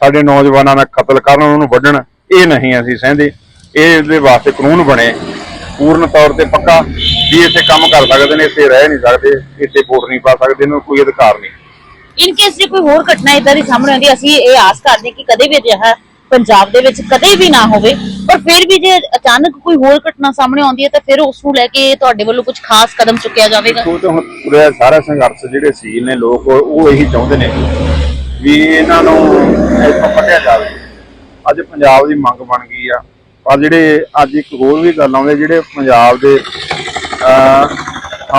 ਸਾਡੇ ਨੌਜਵਾਨਾਂ ਦਾ ਕਤਲ ਕਰਨ, ਉਹਨਾਂ ਨੂੰ ਵੱਢਣ, ਇਹ ਨਹੀਂ ਅਸੀਂ ਸਹਿੰਦੇ। ਇਹ ਇਹਦੇ ਵਾਸਤੇ ਕਾਨੂੰਨ ਬਣੇ। ਪੂਰਨ ਤੌਰ ਤੇ ਪੱਕਾ ਵੀ ਇੱਥੇ ਕੰਮ ਕਰ ਸਕਦੇ ਨੇ, ਇੱਥੇ ਰਹਿ ਨਹੀਂ ਸਕਦੇ, ਇੱਥੇ ਵੋਟ ਨਹੀਂ ਪਾ ਸਕਦੇ, ਇਹਨਾਂ ਨੂੰ ਕੋਈ ਅਧਿਕਾਰ ਨਹੀਂ। ਇਨ ਕੇਸ ਜੇ ਕੋਈ ਹੋਰ ਘਟਨਾ ਇਦਾਂ ਦੀ ਸਾਹਮਣੇ ਆਉਂਦੀ, ਅਸੀਂ ਇਹ ਆਸ ਕਰਦੇ ਕਿ ਕਦੇ ਵੀ ਅਜਿਹਾ ਪੰਜਾਬ ਦੇ ਵਿੱਚ ਕਦੇ ਵੀ ਨਾ ਹੋਵੇ। ਪਰ ਫਿਰ ਵੀ ਜੇ ਅਚਾਨਕ ਕੋਈ ਹੋਰ ਘਟਨਾ ਸਾਹਮਣੇ ਆਉਂਦੀ ਹੈ, ਤਾਂ ਫਿਰ ਉਸ ਨੂੰ ਲੈ ਕੇ ਤੁਹਾਡੇ ਵੱਲੋਂ ਕੁਝ ਖਾਸ ਕਦਮ ਚੁੱਕਿਆ ਜਾਵੇਗਾ? ਉਹ ਤਾਂ ਹੁਣ ਪੂਰਾ ਸਾਰਾ ਸੰਘਰਸ਼ ਜਿਹੜੇ ਸੀ ਨੇ, ਲੋਕ ਉਹ ਇਹੀ ਚਾਹੁੰਦੇ ਨੇ ਵੀ ਇਹਨਾਂ ਨੂੰ ਇੱਥੋਂ ਕੱਢਿਆ ਜਾਵੇ। ਅੱਜ ਪੰਜਾਬ ਦੀ ਮੰਗ ਬਣ ਗਈ ਆ। ਪਰ ਜਿਹੜੇ ਅੱਜ ਇੱਕ ਹੋਰ ਵੀ ਗੱਲ ਆਉਂਦੇ ਜਿਹੜੇ ਪੰਜਾਬ ਦੇ, ਅਹ,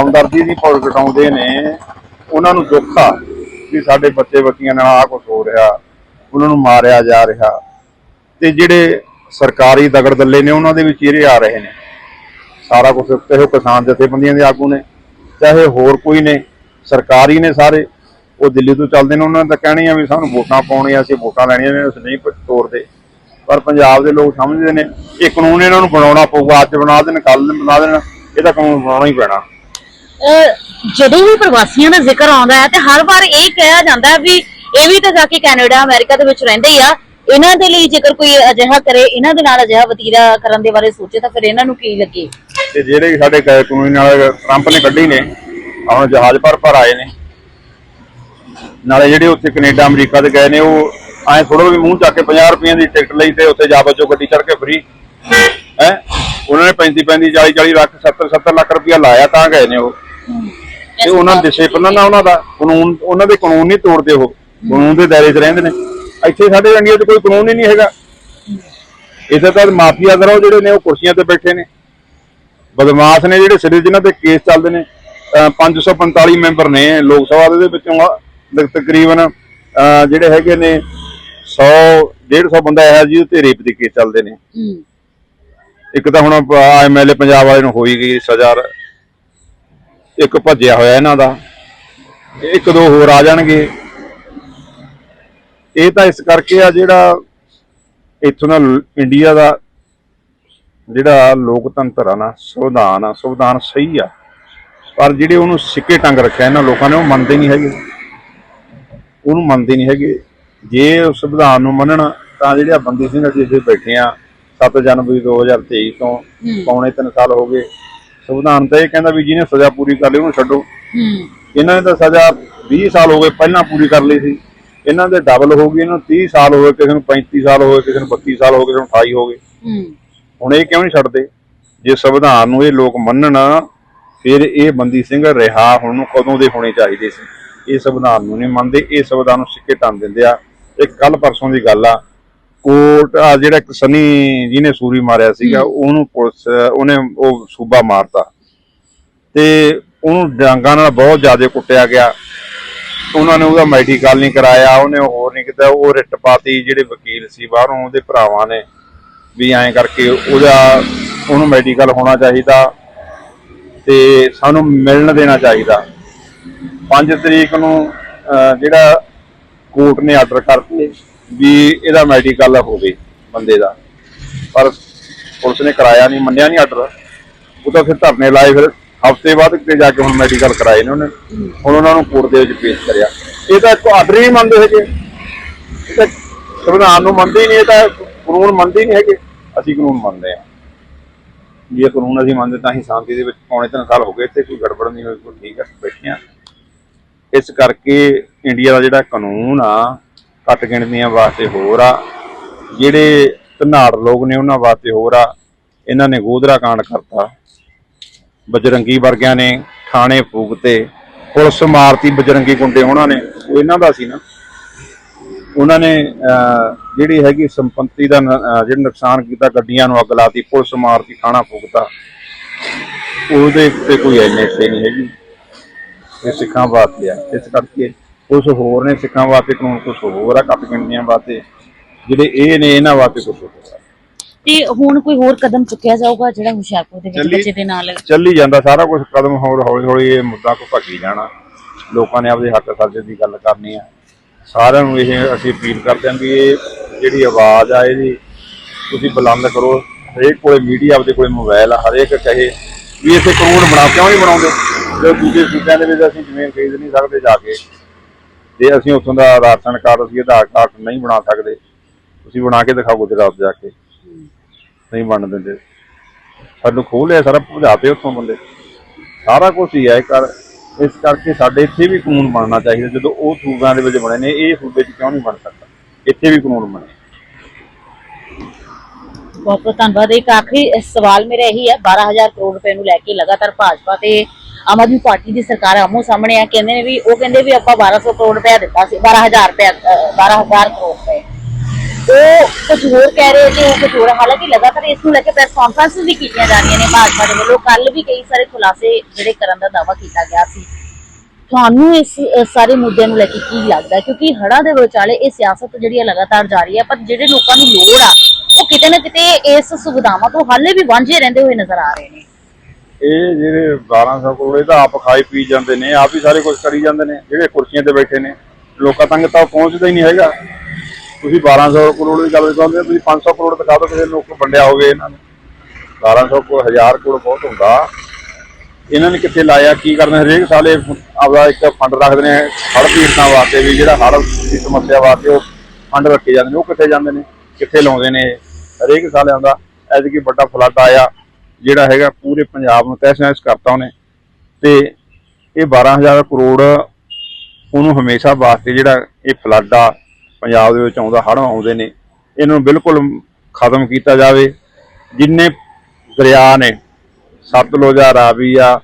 ਹਮਦਰਦੀ ਦੀ ਪੌੜ ਘਟਾਉਂਦੇ ਨੇ, ਉਹਨਾਂ ਨੂੰ ਦੁੱਖ ਆ ਵੀ ਸਾਡੇ ਬੱਚੇ ਬੱਚੀਆਂ ਨਾਲ ਆਹ ਕੁਝ ਹੋ ਰਿਹਾ, ਉਹਨਾਂ ਨੂੰ ਮਾਰਿਆ ਜਾ ਰਿਹਾ। ਤੇ ਜਿਹੜੇ ਸਰਕਾਰੀ ਦਗੜ ਦੱਲੇ ਨੇ ਉਹਨਾਂ ਦੇ ਵਿੱਚ ਚਿਹਰੇ ਆ ਰਹੇ ਨੇ, ਸਾਰਾ ਕੁਝ ਚਾਹੇ ਕਿਸਾਨ ਜਥੇਬੰਦੀਆਂ ਦੇ ਆਗੂ ਨੇ, ਚਾਹੇ ਹੋਰ ਕੋਈ ਨੇ, ਸਰਕਾਰੀ ਨੇ ਸਾਰੇ, ਉਹ ਦਿੱਲੀ ਤੋਂ ਚੱਲਦੇ ਨੇ, ਉਹਨਾਂ ਨੇ ਕਹਿਣੀ ਆ ਵੀ ਸਾਨੂੰ ਵੋਟਾਂ ਪਾਉਣੀਆਂ, ਅਸੀਂ ਵੋਟਾਂ ਲੈਣੀਆਂ ਨੇ ਉਸ ਨਹੀਂ ਪ- ਪਰ ਪੰਜਾਬ ਦੇ ਲੋਕ ਸਮਝਦੇ ਨੇ, ਇਹ ਕਾਨੂੰਨ ਇਹਨਾਂ ਨੂੰ ਬਣਾਉਣਾ ਪਊਗਾ, ਅੱਜ ਬਣਾ ਦੇਣ ਕੱਲ ਬਣਾ ਦੇਣ ਇਹਦਾ ਕਾਨੂੰਨ ਬਣਾਉਣਾ ਹੀ ਪੈਣਾ। ਜਦੋਂ ਵੀ ਪ੍ਰਵਾਸੀਆਂ ਦਾ ਜ਼ਿਕਰ ਆਉਂਦਾ ਹੈ ਤੇ ਹਰ ਵਾਰ ਇਹ ਕਿਹਾ ਜਾਂਦਾ ਵੀ ਇਹ ਵੀ ਤਾਂ ਜਾ ਕੇ ਕੈਨੇਡਾ, ਅਮਰੀਕਾ ਦੇ ਵਿੱਚ ਰਹਿੰਦੇ ਹੀ ਆ ਇਹਨਾਂ ਦੇ ਲਈ ਜੇਕਰ ਕੋਈ ਅਜਿਹਾ ਕਰੇ, ਇਹਨਾਂ ਦੇ ਨਾਲ ਅਜਿਹਾ ਵਤੀਰਾ ਕਰਨ ਦੇ ਬਾਰੇ ਸੋਚੇ, ਤਾਂ ਫਿਰ ਇਹਨਾਂ ਨੂੰ ਕੀ ਲੱਗੇ? ਤੇ ਜਿਹੜੇ ਸਾਡੇ ਕ- ਕਾਨੂੰਨੀ ਨਾਲ ਟਰੰਪ ਨੇ ਕੱਢੀ ਨੇ, ਹੁਣ ਜਹਾਜ਼ ਪਰ ਪਰ ਆਏ ਨੇ। ਨਾਲੇ ਜਿਹੜੇ ਉੱਥੇ ਕੈਨੇਡਾ, ਅਮਰੀਕਾ ਦੇ ਗਏ ਨੇ, ਉਹ ਐਂ ਥੋੜਾ ਵੀ ਮੂੰਹ ਚੱਕ ਕੇ 50 ਰੁਪਏ ਦੀ ਟਿਕਟ ਲਈ ਤੇ ਉੱਥੇ ਜਾ ਬਚੋ ਗੱਡੀ ਚੜ ਕੇ ਫਰੀ। ਹੈ? ਉਹਨਾਂ ਨੇ 35 35 40 40 ਲੱਖ 70 70 ਲੱਖ ਰੁਪਇਆ ਲਾਇਆ, ਤਾਂ ਗਏ ਨੇ ਉਹ। ਤੇ ਉਹਨਾਂ ਦੇ ਡਿਸਪਲਿਨ ਨਾ ਉਹਨਾਂ ਦਾ ਕਾਨੂੰਨ, ਉਹਨਾਂ ਦੇ ਕਾਨੂੰਨ ਨਹੀਂ ਤੋੜਦੇ ਉਹ। ਕਾਨੂੰਨ ਦੇ ਦਾਇਰੇ 'ਚ ਰਹਿੰਦੇ ਨੇ। ਇੱਥੇ ਸਾਡੇ ਇੰਡੀਆ 'ਚ ਕੋਈ ਕਾਨੂੰਨ ਹੀ ਨਹੀਂ ਹੈਗਾ। ਇਸੇ ਤਰ੍ਹਾਂ ਮਾਫੀਆ ਦਰੋ ਜਿਹੜੇ ਨੇ ਉਹ ਕੁਰਸੀਆਂ ਤੇ ਬੈਠੇ ਨੇ। ਬਦਮਾਸ਼ ਨੇ ਜਿਹੜੇ ਸਿਰੇ ਜਿਨ੍ਹਾਂ ਤੇ ਕੇਸ ਚੱਲਦੇ ਨੇ ਅਹ 545 ਮੈਂਬਰ ਨੇ ਲੋਕ ਸਭਾ ਦੇ ਵਿੱਚੋਂ ਤਕਰੀਬਨ ਜਿਹੜੇ ਹੈਗੇ ਨੇ 100 150 ਬੰਦਾ ਹੈ ਜੀ ਤੇ ਰੇਪ ਦੇ ਕੇਸ ਚੱਲਦੇ ਨੇ। ਇੱਕ ਤਾਂ ਹੁਣ ਐਮਐਲਏ ਪੰਜਾਬ ਵਾਲੇ ਨੂੰ ਹੋਈ ਗਈ ਸਜ਼ਾ। ਇੱਕ ਭੱਜਿਆ ਹੋਇਆ ਇਹਨਾਂ ਦਾ। ਇੱਕ ਦੋ ਹੋਰ ਆ ਜਾਣਗੇ। ਇਹ ਤਾਂ ਇਸ ਕਰਕੇ ਆ ਜਿਹੜਾ ਇੱਥੋਂ ਦਾ ਇੰਡੀਆ ਦਾ ਜਿਹੜਾ ਲੋਕਤੰਤਰ ਆ ਨਾ ਸੰਵਿਧਾਨ ਆ ਸੰਵਿਧਾਨ ਸਹੀ ਆ। ਪਰ ਜਿਹੜੇ ਉਹਨੂੰ ਸਿੱਕੇ ਟੰਗ ਰੱਖਿਆ ਇਹਨਾਂ ਲੋਕਾਂ ਨੇ ਉਹ ਮੰਨਦੇ ਨਹੀਂ ਹੈਗੇ। ਉਹਨੂੰ ਮੰਨਦੇ ਨਹੀਂ ਹੈਗੇ। ਜੇ ਉਸ ਸੰਵਿਧਾਨ ਨੂੰ ਮੰਨਣ ਤਾਂ ਜਿਹੜੇ ਆ ਬੰਦੀ ਸਿੰਘ ਅਸੀਂ ਇੱਥੇ ਬੈਠੇ ਆ 7 ਜਨਵਰੀ 2023 ਤੋਂ ਪੌਣੇ 3 ਸਾਲ ਹੋ ਗਏ ਸੰਵਿਧਾਨ ਤਾਂ ਇਹ ਕਹਿੰਦਾ ਵੀ ਜਿਹਨੇ ਸਜ਼ਾ ਪੂਰੀ ਕਰ ਲਈ ਉਹਨੂੰ ਛੱਡੋ। ਇਹਨਾਂ ਨੇ ਤਾਂ ਸਜ਼ਾ 20 ਸਾਲ ਹੋ ਗਏ ਪਹਿਲਾਂ ਪੂਰੀ ਕਰ ਲਈ ਸੀ। ਇਹਨਾਂ ਦੇ ਡਬਲ ਹੋ ਗਈ ਇਹਨਾਂ ਨੂੰ 30 ਸਾਲ ਹੋ ਗਏ ਕਿਸੇ ਨੂੰ 35 ਸਾਲ ਹੋ ਗਏ ਕਿਸੇ ਨੂੰ 32 ਸਾਲ ਹੋ ਗਏ ਕਿਸੇ ਨੂੰ 28 ਹੋ ਗਏ। ਹੁਣ ਇਹ ਕਿਉਂ ਨਹੀਂ ਛੱਡਦੇ? ਜੇ ਸੰਵਿਧਾਨ ਨੂੰ ਇਹ ਲੋਕ ਮੰਨਣ ਫਿਰ ਇਹ ਬੰਦੀ ਸਿੰਘ ਰਿਹਾ ਹੁਣ ਨੂੰ ਕਦੋਂ ਦੇ ਹੋਣੇ ਚਾਹੀਦੇ ਸੀ? ਇਹ ਸੰਵਿਧਾਨ ਨੂੰ ਨਹੀਂ ਮੰਨਦੇ ਇਹ ਸੰਵਿਧਾਨ ਨੂੰ ਸਿੱਕੇ ਟੰਨ ਦਿੰਦੇ ਆ। ਇੱਕ ਕੱਲ ਪਰਸੋਂ ਦੀ ਗੱਲ ਆ। ਕੋਟ ਆ ਜਿਹੜਾ ਇੱਕ ਸਨੀ ਜਿਹਨੇ ਸੂਰੀ ਮਾਰਿਆ ਸੀਗਾ ਉਹਨੂੰ ਪੁਲਿਸ ਉਹਨੇ ਉਹ ਸੂਬਾ ਮਾਰਤਾ। ਤੇ ਉਹਨੂੰ ਡਾਂਗਾਂ ਨਾਲ ਬਹੁਤ ਜ਼ਿਆਦਾ ਕੁੱਟਿਆ ਗਿਆ। ਉਹਨਾਂ ਨੇ ਉਹਦਾ ਮੈਡੀਕਲ ਨਹੀਂ ਕਰਾਇਆ, ਉਹਨੇ ਹੋਰ ਨਹੀਂ ਕੀਤਾ, ਉਹ ਰਿਟ ਪਾਤੀ, ਜਿਹੜੇ ਵਕੀਲ ਸੀ ਬਾਹਰੋਂ, ਉਹਦੇ ਭਰਾਵਾਂ ਨੇ ਵੀ ਐਂ ਕਰਕੇ ਉਹਦਾ, ਉਹਨੂੰ ਮੈਡੀਕਲ ਹੋਣਾ ਚਾਹੀਦਾ ਤੇ ਸਾਨੂੰ ਮਿਲਣ ਦੇਣਾ ਚਾਹੀਦਾ। 5 ਤਰੀਕ ਨੂੰ ਜਿਹੜਾ ਕੋਰਟ ਨੇ ਆਰਡਰ ਕਰਤੇ ਵੀ ਇਹਦਾ ਮੈਡੀਕਲ ਹੋਵੇ ਬੰਦੇ ਦਾ। ਪਰ ਪੁਲਿਸ ਨੇ ਕਰਾਇਆ ਨਹੀਂ, ਮੰਨਿਆ ਨਹੀਂ ਆਰਡਰ ਉਹ ਤਾਂ ਫਿਰ ਧਰਨੇ ਲਾਏ ਫਿਰ। ਹਫ਼ਤੇ ਬਾਅਦ ਕਿਤੇ ਜਾ ਕੇ ਹੁਣ ਮੈਡੀਕਲ ਕਰਾਏ ਨੇ ਉਹਨੇ। ਹੁਣ ਉਹਨਾਂ ਨੂੰ ਕੋਰਟ ਦੇ ਵਿੱਚ ਪੇਸ਼ ਕਰਿਆ। ਇਹ ਤਾਂ ਇੱਕ ਆਰਡਰ ਹੀ ਮੰਨਦੇ ਹੈਗੇ। ਇਹ ਤਾਂ ਸੰਵਿਧਾਨ ਨੂੰ ਮੰਨਦੇ ਹੀ ਨਹੀਂ, ਇਹ ਤਾਂ ਕਾਨੂੰਨ ਮੰਨਦੇ ਹੀ ਨਹੀਂ ਹੈਗੇ। ਅਸੀਂ ਕਾਨੂੰਨ ਮੰਨਦੇ ਹਾਂ। ਜੇ ਕਾਨੂੰਨ ਅਸੀਂ ਮੰਨਦੇ ਤਾਂ ਹੀ ਸ਼ਾਂਤੀ ਦੇ ਵਿੱਚ ਪੌਣੇ ਤਿੰਨ ਸਾਲ ਹੋ ਗਏ ਤੇ ਕੋਈ ਗੜਬੜ ਨਹੀਂ ਹੋਈ, ਕੋਈ ਠੀਕ ਹੈ ਬੈਠੇ ਇਸ ਕਰਕੇ ਇੰਡੀਆ ਦਾ ਜਿਹੜਾ ਕਾਨੂੰਨ ਆ, ਘੱਟ ਗਿਣਤੀਆਂ ਵਾਸਤੇ ਹੋਰ ਆ। ਜਿਹੜੇ ਧਨਾੜ ਲੋਕ ਨੇ ਉਹਨਾਂ ਵਾਸਤੇ ਹੋਰ ਆ। ਇਹਨਾਂ ਨੇ ਗੋਦਰਾ ਕਾਂਡ ਕਰਤਾ। ਬਜਰੰਗੀ ਵਰਗਿਆਂ ਨੇ ਥਾਣੇ ਫੂਕਤੇ, ਪੁਲਿਸ ਮਾਰਤੀ ਬਜਰੰਗੀ ਗੁੰਡੇ ਉਹਨਾਂ ਨੇ, ਉਹ ਇਹਨਾਂ ਦਾ ਸੀ ਨਾ। ਉਹਨਾਂ ਨੇ ਜਿਹੜੀ ਹੈਗੀ ਸੰਪत्ति ਦਾ ਜਿਹੜਾ ਨੁਕਸਾਨ ਕੀਤਾ, ਗੱਡੀਆਂ ਨੂੰ ਅੱਗ ਲਾਤੀ, ਪੁਲਿਸ ਮਾਰਤੀ, ਥਾਣਾ ਫੂਕਤਾ। ਉਹਦੇ ਤੇ ਕੋਈ ਐਨਐਸਏ ਨਹੀਂ ਹੈਗੀ। ਇਹ ਸਿੱਖਾਂ ਵਾਸਤੇ ਆ। ਇਸ ਕਰਕੇ ਕੁਝ ਹੋਰ ਨੇ ਸਿੱਖਾਂ ਵਾਸਤੇ, ਕਾਨੂੰਨ ਕੁਝ ਹੋਰ ਆ ਕੱਟ ਗਿਣਤੀਆਂ ਵਾਸਤੇ। ਜਿਹੜੇ ਇਹ ਨੇ, ਇਹਨਾਂ ਵਾਸਤੇ ਕੁਝ ਹੋਰ ਆ। ਤੇ ਹੁਣ ਕੋਈ ਹੋਰ ਕਦਮ ਚੁੱਕਿਆ ਜਾਊਗਾ ਜਿਹੜਾ ਹੁਸ਼ਿਆਰਪੁਰ ਦੇ ਵਿੱਚ ਚੱਲੀ- ਬੱਚੇ ਦੇ ਨਾਲ? ਚੱਲੀ ਜਾਂਦਾ ਸਾਰਾ ਕੁਝ ਕਦਮ ਹੋਰ ਹੌਲੀ ਹੌਲੀ ਇਹ ਮੁੱਦਾ ਕੋ ਭੱਜੀ ਜਾਣਾ। ਲੋਕਾਂ ਨੇ ਆਪਦੇ ਹੱਕ ਸਰਜੇ ਦੀ ਗੱਲ ਕਰਨੀ ਆ। ਸਾਰਿਆਂ ਨੂੰ ਇਹ ਅਸੀਂ ਅਪੀਲ ਕਰਦੇ ਹਾਂ ਵੀ ਇਹ ਜਿਹੜੀ ਆਵਾਜ਼ ਆ ਇਹਦੀ ਤੁਸੀਂ ਬੁਲੰਦ ਕਰੋ। ਹਰੇਕ ਕੋਲੇ ਮੀਡੀਆ ਆਪਦੇ ਕੋਲੇ ਮੋਬਾਈਲ ਆ ਹਰੇਕ ਕਹੇ ਵੀ ਇੱਥੇ ਕਾਨੂੰਨ ਬਣਾ ਕਿਉਂ ਨਹੀਂ ਬਣਾਉਂਦੇ? ਜੇ ਦੂਜੇ ਸੂਬਿਆਂ ਦੇ ਵਿੱਚ ਅਸੀਂ ਜ਼ਮੀਨ ਖਰੀਦ ਨਹੀਂ ਸਕਦੇ ਜਾ ਕੇ ਜੇ ਅਸੀਂ ਉੱਥੋਂ ਦਾ ਰਾਸ਼ਨ ਕਾਰਡ ਅਸੀਂ ਆਧਾਰ ਕਾਰਡ ਨਹੀਂ ਬਣਾ ਸਕਦੇ ਤੁਸੀਂ ਬਣਾ ਕੇ ਦਿਖਾਓ ਗੁਜਰਾਤ ਜਾ ਕੇ। ਨਹੀਂ ਬਣ ਦਿੰਦੇ। ਸਾਨੂੰ ਖੋਹ ਲਿਆ ਸਾਰਾ ਭਜਾਤੇ ਉੱਥੋਂ ਬੰਦੇ। ਸਾਰਾ ਕੁਝ ਹੀ ਹੈ ਕਰ ਇਸ ਕਰਕੇ ਸਾਡੇ ਇੱਥੇ ਵੀ ਕਾਨੂੰਨ ਬਣਨਾ ਚਾਹੀਦਾ ਜਦੋਂ ਉਹ ਸੂਬਿਆਂ ਦੇ ਵਿੱਚ ਬਣੇ ਨੇ ਇਹ ਸੂਬੇ 'ਚ ਕਿਉਂ ਨਹੀਂ ਬਣ ਸਕਦਾ? ਇੱਥੇ ਵੀ ਕਾਨੂੰਨ ਬਣੇ। ਬਹੁਤ ਬਹੁਤ ਧੰਨਵਾਦ। ਇੱਕ ਆਖਰੀ ਸਵਾਲ ਮੇਰਾ ਇਹੀ ਹੈ 12000 ਕਰੋੜ ਰੁਪਏ ਨੂੰ ਲੈ ਕੇ ਲਗਾਤਾਰ ਭਾਜਪਾ ਤੇ ਆਮ ਆਦਮੀ ਪਾਰਟੀ ਦੀ ਸਰਕਾਰ ਆਮੋ ਸਾਹਮਣੇ ਆ ਕਹਿੰਦੇ ਨੇ ਵੀ ਉਹ ਕਹਿੰਦੇ ਵੀ ਆਪਾਂ 1200 ਕਰੋੜ ਰੁਪਏ ਦਿੱਤਾ ਸੀ 12000 ਰੁਪਏ ਅ, 12000 ਕਰੋੜ ਰੁਪਏ। ਉਹ ਕੁਝ ਹੋਰ ਕਹਿ ਰਹੇ ਤੇ ਉਹ ਕੁਝ ਹੋਰ ਹਾਲਾਂਕਿ ਲਗਾਤਾਰ ਇਸ ਨੂੰ ਲੈ ਕੇ ਪ੍ਰੈਸ ਕਾਨਫਰੰਸ ਵੀ ਕੀਤੀਆਂ ਜਾ ਰਹੀਆਂ ਨੇ ਭਾਜਪਾ ਦੇ ਵੱਲੋਂ। ਕੱਲ ਵੀ ਕਈ ਸਾਰੇ ਖੁਲਾਸੇ ਜਿਹੜੇ ਕਰਨ ਦਾ ਦਾਅਵਾ ਕੀਤਾ ਗਿਆ ਸੀ। ਤੁਹਾਨੂੰ ਇਸ ਸਾਰੇ ਮੁੱਦਿਆਂ ਨੂੰ ਲੈ ਕੇ ਕੀ ਲੱਗਦਾ ਕਿਉਂਕਿ ਹੜ੍ਹਾਂ ਦੇ ਵਿਚਾਲੇ ਇਹ ਸਿਆਸਤ ਜਿਹੜੀ ਹੈ ਲਗਾਤਾਰ ਜਾਰੀ ਹੈ, ਪਰ ਜਿਹੜੇ ਲੋਕਾਂ ਨੂੰ ਲੋੜ ਆ, ਉਹ ਕਿਤੇ ਨਾ ਕਿਤੇ ਇਸ ਸੁਵਿਧਾਵਾਂ ਤੋਂ ਹਾਲੇ ਵੀ ਵਾਂਝੇ ਰਹਿੰਦੇ ਹੋਏ ਨਜ਼ਰ ਆ ਰਹੇ ਨੇ। ਇਹ ਜਿਹੜੇ 1200 ਕਰੋੜ, ਇਹ ਤਾਂ ਆਪ ਖਾਈ ਪੀ ਜਾਂਦੇ ਨੇ, ਆਪ ਹੀ ਸਾਰੇ ਕੁਝ ਕਰੀ ਜਾਂਦੇ ਨੇ, ਜਿਹੜੇ ਕੁਰਸੀਆਂ ਤੇ ਬੈਠੇ ਨੇ। ਲੋਕਾਂ ਤੱਕ ਤਾਂ ਪਹੁੰਚਦਾ ਹੀ ਨਹੀਂ ਹੈਗਾ। ਤੁਸੀਂ 1200 ਕਰੋੜ ਦੀ ਗੱਲ ਕਰਦੇ ਹੋ, ਤੁਸੀਂ 500 ਕਰੋੜ ਦਿਖਾ ਦਿਓ ਕਿਸੇ ਲੋਕ ਨੂੰ ਵੰਡਿਆ ਹੋਵੇ ਇਹਨਾਂ ਨੇ। 1200 ਕਰੋੜ 1000 ਕਰੋੜ ਬਹੁਤ ਹੁੰਦਾ। ਇਹਨਾਂ ਨੇ ਕਿੱਥੇ ਲਾਇਆ, ਕੀ ਕਰਨਾ? ਹਰੇਕ ਸਾਲ ਇਹ ਆਪਦਾ ਇੱਕ ਫੰਡ ਰੱਖਦੇ ਨੇ, ਹੜ੍ਹ ਪੀੜਤਾਂ ਵਾਸਤੇ ਵੀ, ਜਿਹੜਾ ਹੜ੍ਹ ਦੀ ਸਮੱਸਿਆ ਵਾਸਤੇ ਉਹ ਫੰਡ ਰੱਖੇ ਜਾਂਦੇ ਨੇ, ਉਹ ਕਿੱਥੇ ਜਾਂਦੇ ਨੇ? ਕਿੱਥੇ ਲਾਉਂਦੇ ਨੇ ਹਰੇਕ ਸਾਲ ਆਉਂਦਾ। ਐਤਕੀ ਵੱਡਾ ਫਲੱਡ ਆਇਆ, ਜਿਹੜਾ ਹੈਗਾ ਪੂਰੇ ਪੰਜਾਬ ਨੂੰ ਤਹਿਸ ਨਹਿਸ ਕਰਤਾ ਉਹਨੇ। ਤੇ ਇਹ 12000 ਕਰੋੜ ਉਹਨੂੰ ਹਮੇਸ਼ਾ ਵਾਸਤੇ ਜਿਹੜਾ ਇਹ ਫਲੱਡ ਆ ਪੰਜਾਬ ਦੇ ਵਿੱਚ ਆਉਂਦਾ, ਹੜ੍ਹ ਆਉਂਦੇ ਨੇ, ਇਹਨਾਂ ਨੂੰ ਬਿਲਕੁਲ ਖਤਮ ਕੀਤਾ ਜਾਵੇ। ਜਿੰਨੇ ਦਰਿਆ ਨੇ, ਸਤਲੁਜ ਆ, ਰਾਵੀ ਆ,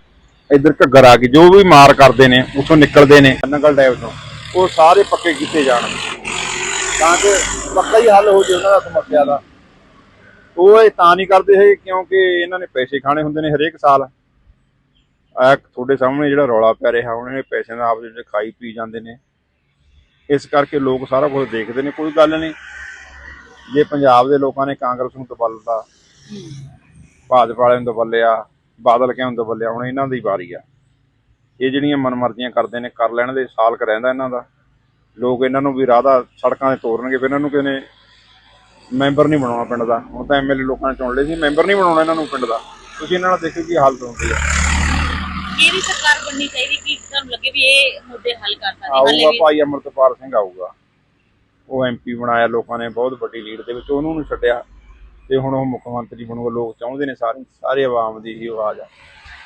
ਇਧਰ ਘੱਗਰ ਆ ਗਈ ਜੋ ਵੀ ਮਾਰ ਕਰਦੇ ਨੇ, ਉਥੋਂ ਨਿਕਲਦੇ ਨੇ। ਨੰਗਲ ਡੈਮ ਤੋਂ। ਉਹ ਸਾਰੇ ਪੱਕੇ ਕੀਤੇ ਜਾਣ। ਤਾਂ ਕਿ ਪੱਕਾ ਹੀ ਹੱਲ ਹੋ ਜੇ ਉਹਨਾਂ ਦਾ ਸਮੱਸਿਆ ਦਾ। ਉਹ ਇਹ ਤਾਂ ਨਹੀਂ ਕਰਦੇ ਹੈ ਕਿਉਂਕਿ ਇਹਨਾਂ ਨੇ ਪੈਸੇ ਖਾਣੇ ਹੁੰਦੇ ਨੇ ਹਰੇਕ ਸਾਲ। ਆ ਤੁਹਾਡੇ ਸਾਹਮਣੇ ਜਿਹੜਾ ਰੌਲਾ ਪੈ ਰਿਹਾ, ਉਹਨਾਂ ਨੇ ਪੈਸੇ ਦਾ ਆਪਦੇ ਵਿੱਚ ਖਾਈ ਪੀ ਜਾਂਦੇ ਨੇ। ਇਸ ਕਰਕੇ ਲੋਕ ਸਾਰਾ ਕੁਝ ਦੇਖਦੇ ਨੇ, ਕੋਈ ਗੱਲ ਨਹੀਂ। ਜੇ ਪੰਜਾਬ ਦੇ ਲੋਕਾਂ ਨੇ ਕਾਂਗਰਸ ਨੂੰ ਦਬਲਤਾ, ਭਾਜਪਾ ਵਾਲਿਆਂ ਨੂੰ ਦਬਲਿਆ ਬਾਦਲ ਕਿਉਂ ਦਬਲਿਆ, ਹੁਣ ਇਹਨਾਂ ਦੀ ਵਾਰੀ ਆ। ਇਹ ਜਿਹੜੀਆਂ ਮਨਮਰਜ਼ੀਆਂ ਕਰਦੇ ਨੇ, ਕਰ ਲੈਣ ਦੇ ਸਾਲ ਕ ਰਹਿੰਦਾ ਇਹਨਾਂ ਦਾ। ਲੋਕ ਇਹਨਾਂ ਨੂੰ ਵੀ ਰਾਧਾ ਸੜਕਾਂ 'ਤੇ ਤੋਰਨਗੇ, ਫਿਰ ਇਹਨਾਂ ਨੂੰ ਕਿਸੇ ਮੈਂਬਰ ਨਹੀਂ ਬਣਾਉਣਾ ਪਿੰਡ ਦਾ। ਹੁਣ ਤਾਂ ਐਮਐਲਏ ਲੋਕਾਂ ਨੇ ਚੁਣ ਲਏ ਸੀ, ਮੈਂਬਰ ਨਹੀਂ ਬਣਾਉਣਾ ਇਹਨਾਂ ਨੂੰ ਪਿੰਡ ਦਾ। ਤੁਸੀਂ ਇਹਨਾਂ ਨਾਲ ਦੇਖੋ ਕੀ ਹਾਲਤ ਹੁੰਦੀ ਹੈ ਇਹ ਵੀ ਸਰਕਾਰ ਬਣਨੀ ਚਾਹੀਦੀ ਕਿ ਤੁਹਾਨੂੰ ਲੱਗੇ ਵੀ ਇਹ ਮੁੱਦੇ ਹੱਲ ਕਰ ਸਕਦੇ ਹਾਲੇ ਆਊਗਾ ਵੀ ਭਾਈ ਅਮਰਤਪਾਲ ਸਿੰਘ ਆਊਗਾ। ਉਹ ਐਮਪੀ ਬਣਾਇਆ ਲੋਕਾਂ ਨੇ ਬਹੁਤ ਵੱਡੀ ਲੀਡ ਦੇ ਵਿੱਚ ਉਹਨੂੰ ਨੂੰ ਛੱਡਿਆ। ਤੇ ਹੁਣ ਉਹ ਮੁੱਖ ਮੰਤਰੀ ਬਣੂਗਾ ਲੋਕ ਚਾਹੁੰਦੇ ਨੇ ਸਾਰੇ ਸਾਰੇ ਆਵਾਮ ਦੀ ਹੀ ਆਵਾਜ਼ ਆ।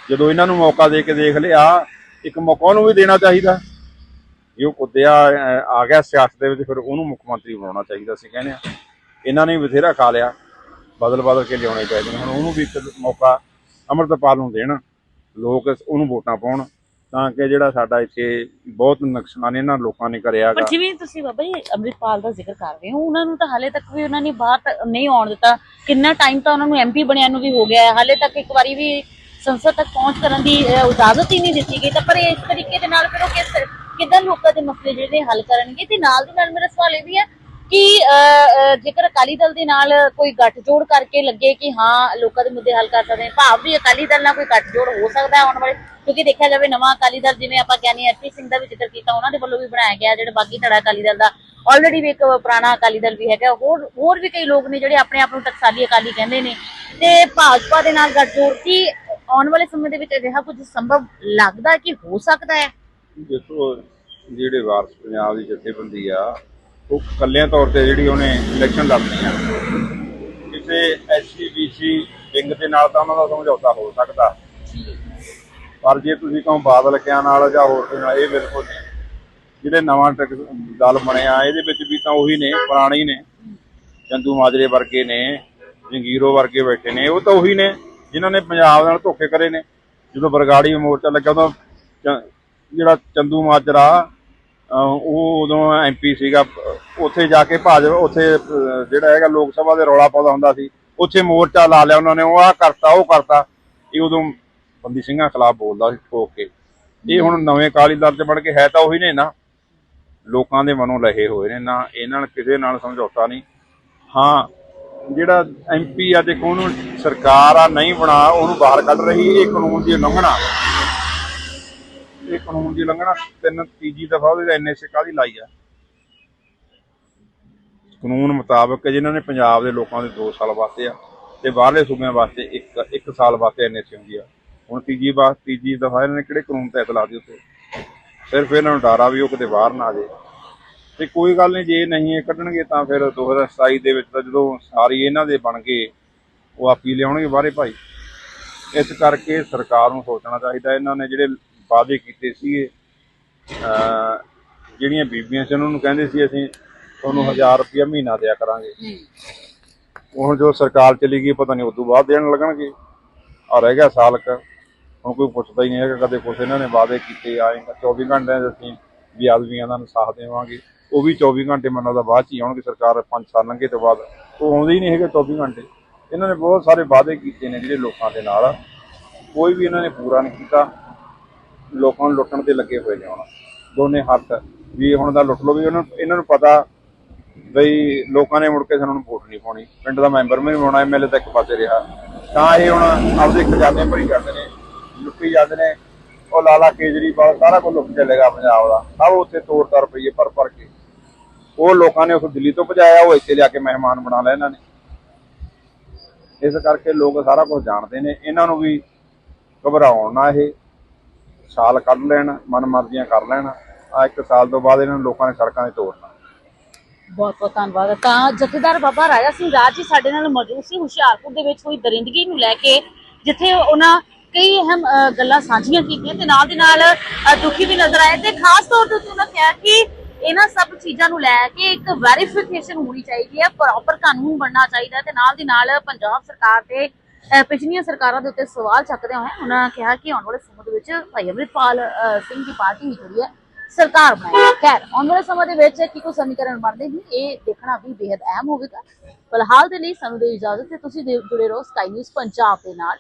ਜਦੋਂ ਇਹਨਾਂ ਨੂੰ ਮੌਕਾ ਦੇ ਕੇ ਦੇਖ ਲਿਆ ਇੱਕ ਮੌਕਾ ਉਹਨੂੰ ਵੀ ਦੇਣਾ ਚਾਹੀਦਾ। ਜੇ ਉਹ ਕੁੱਦਿਆ ਆ ਗਿਆ ਸਿਆਸਤ ਦੇ ਵਿੱਚ ਫਿਰ ਉਹਨੂੰ ਮੁੱਖ ਮੰਤਰੀ ਬਣਾਉਣਾ ਚਾਹੀਦਾ ਸੀ ਕਹਿੰਦੇ ਆ ਇਹਨਾਂ ਨੇ ਬਥੇਰਾ ਖਾ ਲਿਆ ਬਦਲ ਬਦਲ ਕੇ ਲਿਆਉਣੇ ਚਾਹੀਦੇ ਨੇ। ਹੁਣ ਉਹਨੂੰ ਵੀ ਇੱਕ ਮੌਕਾ ਅਮਰਤਪਾਲ ਨੂੰ ਦੇਣ। ਲੋਕ ਉਹਨੂੰ ਵੋਟਾਂ ਪਾਉਣ ਤਾਂ ਕਿ ਜਿਹੜਾ ਸਾਡਾ ਇੱਥੇ ਬਹੁਤ ਨੁਕਸਾਨ ਇਹਨਾਂ ਲੋਕਾਂ ਨੇ ਕਰਿਆਗਾ ਪਰ ਜਿਵੇਂ ਤੁਸੀਂ ਬਾਬਾ ਜੀ ਅੰਮ੍ਰਿਤਪਾਲ ਦਾ ਜ਼ਿਕਰ ਕਰ ਰਹੇ ਹੋ ਉਹਨਾਂ ਨੂੰ ਤਾਂ ਹਾਲੇ ਤੱਕ ਵੀ ਉਹਨਾਂ ਨੇ ਬਾਹਰ ਤੱਕ ਨਹੀਂ ਆਉਣ ਦਿੱਤਾ। ਕਿੰਨਾ ਟਾਈਮ ਤਾਂ ਉਹਨਾਂ ਨੂੰ ਐਮਪੀ ਬਣਿਆ ਨੂੰ ਵੀ ਹੋ ਗਿਆ ਹੈ। ਹਾਲੇ ਤੱਕ ਇੱਕ ਵਾਰੀ ਵੀ ਸੰਸਦ ਤੱਕ ਪਹੁੰਚ ਕਰਨ ਦੀ ਅਹ, ਇਜਾਜ਼ਤ ਹੀ ਨਹੀਂ ਦਿੱਤੀ ਗਈ। ਤਾਂ ਪਰ ਇਸ ਤਰੀਕੇ ਦੇ ਨਾਲ ਫਿਰ ਉਹ ਕਿਸ ਕਿੱਦਾਂ ਲੋਕਾਂ ਦੇ ਮਸਲੇ ਜਿਹੜੇ ਹੱਲ ਕਰਨਗੇ? ਤੇ ਨਾਲ ਦੀ ਨਾਲ ਮੇਰਾ ਸਵਾਲ ਇਹ ਵੀ ਹੈ ਕਿ ਜੇਕਰ ਅਕਾਲੀ ਦਲ ਦੇ ਨਾਲ ਕੋਈ ਗੱਠਜੋੜ ਕਰਕੇ ਲੱਗੇ ਕਿ ਹਾਂ, ਲੋਕਾਂ ਦੇ ਮੁੱਦੇ ਹੱਲ ਕਰ ਸਕਦੇ ਭਾਵ ਵੀ ਅਕਾਲੀ ਦਲ ਨਾਲ ਕੋਈ ਗੱਠਜੋੜ ਹੋ ਸਕਦਾ ਹੈ ਆਉਣ ਵਾਲੇ, ਕਿਉਂਕਿ ਦੇਖਿਆ ਜਾਵੇ ਨਵਾਂ ਅਕਾਲੀ ਦਲ ਜਿਵੇਂ ਆਪਾਂ ਕਹਿੰਦੇ ਹਾਂ ਸਿੰਘ ਦਾ ਵੀ ਜ਼ਿਕਰ ਕੀਤਾ, ਉਹਨਾਂ ਦੇ ਵੱਲੋਂ ਵੀ ਬਣਾਇਆ ਗਿਆ ਜਿਹੜਾ ਬਾਕੀ ਧੜਾ ਅਕਾਲੀ ਦਲ ਦਾ ਆਲਰੇਡੀ ਵੀ ਇੱਕ ਪੁਰਾਣਾ ਅਕਾਲੀ ਦਲ ਵੀ ਹੈਗਾ, ਹੋਰ ਹੋਰ ਵੀ ਕਈ ਲੋਕ ਨੇ ਜਿਹੜੇ ਆਪਣੇ ਆਪ ਨੂੰ ਟਕਸਾਲੀ ਅਕਾਲੀ ਕਹਿੰਦੇ ਨੇ, ਤੇ ਭਾਜਪਾ ਦੇ ਨਾਲ ਗੱਠਜੋੜ ਕੀ ਆਉਣ ਵਾਲੇ ਸਮੇਂ ਦੇ ਵਿੱਚ ਅਜਿਹਾ ਕੁਝ ਸੰਭਵ ਲੱਗਦਾ ਕਿ ਹੋ ਸਕਦਾ ਹੈ? ਦੇਖੋ, ਜਿਹੜੇ ਵਾਰਸ ਪੰਜਾਬ ਦੀ ਜਥੇਬੰਦੀ ਆ ਉਹ ਕੱਲਿਆਂ ਤੌਰ ਤੇ ਜਿਹੜੀ ਉਹਨੇ ਇਲੈਕਸ਼ਨ ਲੜਨੀ ਆ। ਕਿਸੇ ਐਸਸੀਬੀਸੀ ਵਿੰਗ ਦੇ ਨਾਲ ਤਾਂ ਉਹਨਾਂ ਦਾ ਸਮਝੌਤਾ ਹੋ ਸਕਦਾ। ਪਰ ਜੇ ਤੁਸੀਂ ਕਹੋ ਬਾਦਲ ਕਿਆਂ ਨਾਲ ਜਾਂ ਹੋਰ ਕੋਈ ਨਾਲ, ਇਹ ਬਿਲਕੁਲ ਨਹੀਂ। ਜਿਹੜੇ ਨਵਾਂ ਦਲ ਬਣਿਆ, ਇਹਦੇ ਵਿੱਚ ਵੀ ਤਾਂ ਉਹੀ ਨੇ, ਪੁਰਾਣੇ ਹੀ ਨੇ। ਚੰਦੂ ਮਾਜਰੇ ਵਰਗੇ ਨੇ, ਜੰਗੀਰੋ ਵਰਗੇ ਬੈਠੇ ਨੇ, ਉਹ ਤਾਂ ਉਹੀ ਨੇ, ਜਿਨ੍ਹਾਂ ਨੇ ਪੰਜਾਬ ਨਾਲ ਧੋਖੇ ਕਰੇ ਨੇ। ਜਦੋਂ ਬਰਗਾੜੀ ਮੋਰਚਾ ਲੱਗਾ ਉਦੋਂ ਚ- ਜਿਹੜਾ ਚੰਦੂ ਮਾਜਰਾ ਉਹ ਉਦੋਂ ਐਮਪੀ ਸੀਗਾ, ਉੱਥੇ ਜਾ ਕੇ ਭਾਜਪਾ ਉੱਥੇ ਜਿਹੜਾ ਹੈਗਾ ਲੋਕ ਸਭਾ ਦੇ ਰੌਲਾ ਪਾਉਂਦਾ ਹੁੰਦਾ ਸੀ, ਉੱਥੇ ਮੋਰਚਾ ਲਾ ਲਿਆ ਉਹਨਾਂ ਨੇ, ਉਹ ਆਹ ਕਰਤਾ, ਉਹ ਕਰਤਾ। ਇਹ ਉਦੋਂ ਬੰਦੀ ਸਿੰਘਾਂ ਖਿਲਾਫ ਬੋਲਦਾ ਸੀ, ਠੋਕ ਕੇ। ਇਹ ਹੁਣ ਨਵੇਂ ਕਾਲੀ ਦਲ ਚ ਬਣ ਕੇ ਹੈ ਤਾਂ ਉਹੀ ਨੇ ਨਾ। ਲੋਕਾਂ ਦੇ ਮਨੋਂ ਲਹੇ ਹੋਏ ਨੇ ਨਾ, ਇਹਨਾਂ ਨਾਲ ਕਿਸੇ ਨਾਲ ਸਮਝੌਤਾ ਨਹੀਂ। ਹਾਂ, ਜਿਹੜਾ ਐਮਪੀ ਆ, ਦੇਖੋ, ਉਹਨੂੰ ਸਰਕਾਰ ਆ, ਨਹੀਂ ਬਣਾ, ਉਹਨੂੰ ਬਾਹਰ ਕੱਢ ਰਹੀ, ਇਹ ਕਾਨੂੰਨ ਦੀ ਉਲੰਘਣਾ। ਇਹ ਕਾਨੂੰਨ ਦੀ ਉਲੰਘਣਾ ਤਿੰਨ ਤੀਜੀ ਦਫਾ ਉਹਦੇ ਐਨਐਸਏ ਕਾਦੀ ਲਾਈ ਆ। ਕਾਨੂੰਨ ਮੁਤਾਬਕ ਜਿਨ੍ਹਾਂ ਨੇ ਪੰਜਾਬ ਦੇ ਲੋਕਾਂ ਦੇ 2 ਸਾਲ ਵਾਸਤੇ ਆ ਤੇ ਬਾਹਰਲੇ ਸੂਬਿਆਂ ਵਾਸਤੇ 1 1 ਸਾਲ ਵਾਸਤੇ ਐਨਐਸਏ ਹੁੰਦੀ ਆ। ਹੁਣ ਤੀਜੀ ਵਾਰ ਤੀਜੀ ਦਫਾ ਇਹਨਾਂ ਨੇ ਕਿਹੜੇ ਕਾਨੂੰਨ ਤਹਿਤ ਲਾ ਦਿੱਤੀ ਸਿਰਫ ਇਹਨਾਂ ਨੂੰ ਡਾਰਾ ਵੀ ਉਹ ਕਿਤੇ ਬਾਹਰ ਨਾ ਆ ਜਾਏ। ਤੇ ਕੋਈ ਗੱਲ ਨਹੀਂ, ਜੇ ਨਹੀਂ ਇਹ ਕੱਢਣਗੇ ਤਾਂ ਫਿਰ 2027 ਦੇ ਵਿੱਚ ਤਾਂ ਜਦੋਂ ਸਾਰੀ ਇਹਨਾਂ ਦੇ ਬਣ ਗਏ ਉਹ ਆਪੀ ਲਿਆਉਣਗੇ ਬਾਹਰੇ ਭਾਈ। ਇਸ ਕਰਕੇ ਸਰਕਾਰ ਨੂੰ ਸੋਚਣਾ ਚਾਹੀਦਾ, ਇਹਨਾਂ ਨੇ ਜਿਹੜੇ ਵਾਅਦੇ ਕੀਤੇ ਸੀਗੇ। ਜਿਹੜੀਆਂ ਬੀਬੀਆਂ ਸੀ ਉਹਨਾਂ ਨੂੰ ਕਹਿੰਦੇ ਸੀ ਅਸੀਂ ਤੁਹਾਨੂੰ 1000 ਰੁਪਇਆ ਮਹੀਨਾ ਦਿਆ ਕਰਾਂਗੇ। ਹੁਣ ਜੋ ਸਰਕਾਰ ਚਲੀ ਗਈ ਪਤਾ ਨਹੀਂ ਉਦੋਂ ਬਾਅਦ ਦੇਣ ਲੱਗਣਗੇ। ਆ ਰਹਿ ਗਿਆ ਸਾਲ ਕ। ਹੁਣ ਕੋਈ ਪੁੱਛਦਾ ਹੀ ਨਹੀਂ ਹੈਗਾ ਕਦੇ ਕੁਛ ਇਹਨਾਂ ਨੇ ਵਾਅਦੇ ਕੀਤੇ ਆਏਗਾ 24 ਘੰਟਿਆਂ 'ਚ ਅਸੀਂ ਵੀ ਆਦਮੀਆਂ ਦਾ ਇਨਸਾਫ ਦੇਵਾਂਗੇ। ਉਹ ਵੀ 24 ਘੰਟੇ ਮੰਨਦਾ ਬਾਅਦ ਚ ਹੀ ਆਉਣਗੇ ਸਰਕਾਰ 5 ਸਾਲ ਲੰਘੇ ਤੋਂ ਬਾਅਦ। ਉਹ ਆਉਂਦੇ ਹੀ ਨਹੀਂ ਹੈਗੇ 24 ਘੰਟੇ। ਇਹਨਾਂ ਨੇ ਬਹੁਤ ਸਾਰੇ ਵਾਅਦੇ ਕੀਤੇ ਨੇ ਜਿਹੜੇ ਲੋਕਾਂ ਦੇ ਨਾਲ। ਕੋਈ ਵੀ ਇਹਨਾਂ ਨੇ ਪੂਰਾ ਨਹੀਂ ਕੀਤਾ। ਲੋਕਾਂ ਨੂੰ ਲੁੱਟਣ ਤੇ ਲੱਗੇ ਹੋਏ ਨੇ ਹੁਣ। ਦੋਨੇ ਹੱਥ ਵੀ ਹੁਣ ਦਾ ਲੁੱਟ ਲੋ ਵੀ ਉਹਨਾਂ ਨੂੰ- ਇਹਨਾਂ ਨੂੰ ਪਤਾ ਬਈ ਲੋਕਾਂ ਨੇ ਮੁੜ ਕੇ ਸਾਨੂੰ ਨੂੰ ਵੋਟ ਨਹੀਂ ਪਾਉਣੀ। ਪਿੰਡ ਦਾ ਮੈਂਬਰ ਵੀ ਨਹੀਂ ਬਣਾਉਣਾ ਐਮਐਲਏ ਤਾਂ ਇੱਕ ਪਾਸੇ ਰਿਹਾ। ਤਾਂ ਇਹ ਹੁਣ ਆਪਦੇ ਖਜ਼ਾਨੇ ਭਰੀ ਜਾਂਦੇ ਨੇ, ਲੁੱਟੀ ਜਾਂਦੇ ਨੇ। ਉਹ ਲਾਲਾ ਕੇਜਰੀਵਾਲ ਸਾਰਾ ਕੁਝ ਲੁੱਟ ਚੱਲੇਗਾ ਪੰਜਾਬ ਦਾ। ਸਭ ਉੱਥੇ ਤੋੜ ਤਰ ਪਈਏ ਭਰ ਭਰ ਕੇ। ਉਹ ਲੋਕਾਂ ਨੇ ਉਸ ਦਿੱਲੀ ਤੋਂ ਭਜਾਇਆ, ਉਹ ਇੱਥੇ ਲਿਆ ਕੇ ਮਹਿਮਾਨ ਬਣਾ ਲਿਆ ਇਹਨਾਂ ਨੇ। ਇਸ ਕਰਕੇ ਲੋਕ ਸਾਰਾ ਕੁਝ ਜਾਣਦੇ ਨੇ। ਇਹਨਾਂ ਨੂੰ ਵੀ ਘਬਰਾਉਣ ਨਾ ਇਹ। ਸਾਲ ਕੱਢ ਲੈਣ, ਮਨਮਰਜ਼ੀਆਂ ਕਰ ਲੈਣ, ਆ ਇੱਕ ਸਾਲ ਤੋਂ ਬਾਅਦ ਇਹਨਾਂ ਨੂੰ ਲੋਕਾਂ ਨੇ ਸੜਕਾਂ 'ਤੇ ਤੋੜਨਾ ਬਹੁਤ ਬਹੁਤ ਧੰਨਵਾਦ। ਤਾਂ ਜਥੇਦਾਰ ਬਾਬਾ ਰਾਜਾ ਸਿੰਘ ਰਾਜ ਜੀ ਸਾਡੇ ਨਾਲ ਮੌਜੂਦ ਸੀ, ਹੁਸ਼ਿਆਰਪੁਰ ਦੇ ਵਿੱਚ ਹੋਈ ਦਰਿੰਦਗੀ ਨੂੰ ਲੈ ਕੇ, ਜਿੱਥੇ ਉਹਨਾਂ ਕਈ ਅਹਿਮ ਗੱਲਾਂ ਸਾਂਝੀਆਂ ਕੀਤੀਆਂ ਤੇ ਨਾਲ ਦੀ ਨਾਲ ਦੁਖੀ ਵੀ ਨਜ਼ਰ ਆਏ ਤੇ ਖਾਸ ਤੌਰ ਤੇ ਉਹਨਾਂ ਕਿਹਾ ਕਿ ਇਹਨਾਂ ਸਭ ਚੀਜ਼ਾਂ ਨੂੰ ਲੈ ਕੇ ਇੱਕ ਵੈਰੀਫਿਕੇਸ਼ਨ ਹੋਣੀ ਚਾਹੀਦੀ ਹੈ ਪ੍ਰੋਪਰ ਕਾਨੂੰਨ ਬਣਨਾ ਚਾਹੀਦਾ ਤੇ ਨਾਲ ਦੀ ਨਾਲ ਪੰਜਾਬ ਸਰਕਾਰ ਤੇ ਪਿਛਲੀਆਂ ਸਰਕਾਰਾਂ ਦੇ ਉੱਤੇ ਸਵਾਲ ਚੱਕਦੇ ਹੋਏ ਉਹਨਾਂ ਕਿਹਾ ਕਿ ਆਉਣ ਵਾਲੇ ਸਮੇਂ ਦੇ ਵਿੱਚ ਭਾਈ ਅੰਮ੍ਰਿਤਪਾਲ ਸਿੰਘ ਦੀ ਪਾਰਟੀ ਹੀ ਜਿਹੜੀ ਹੈ, ਸਰਕਾਰ ਬਣਾਏਗੀ। ਖੈਰ, ਆਉਣ ਵਾਲੇ ਸਮੇਂ ਦੇ ਵਿੱਚ ਕੀ ਕੋਈ ਸਮੀਕਰਨ ਬਣਦੇ ਨੇ, ਇਹ ਦੇਖਣਾ ਵੀ ਬੇहद ਅਹਿਮ ਹੋਵੇਗਾ। ਫਿਲਹਾਲ ਦੇ ਲਈ ਸਾਨੂੰ ਦੇ ਇਜਾਜ਼ਤ ਤੇ ਤੁਸੀਂ ਜੁੜੇ ਰਹੋ ਸਕਾਈ ਨਿਊਜ਼ ਪੰਜਾਬ ਦੇ ਨਾਲ।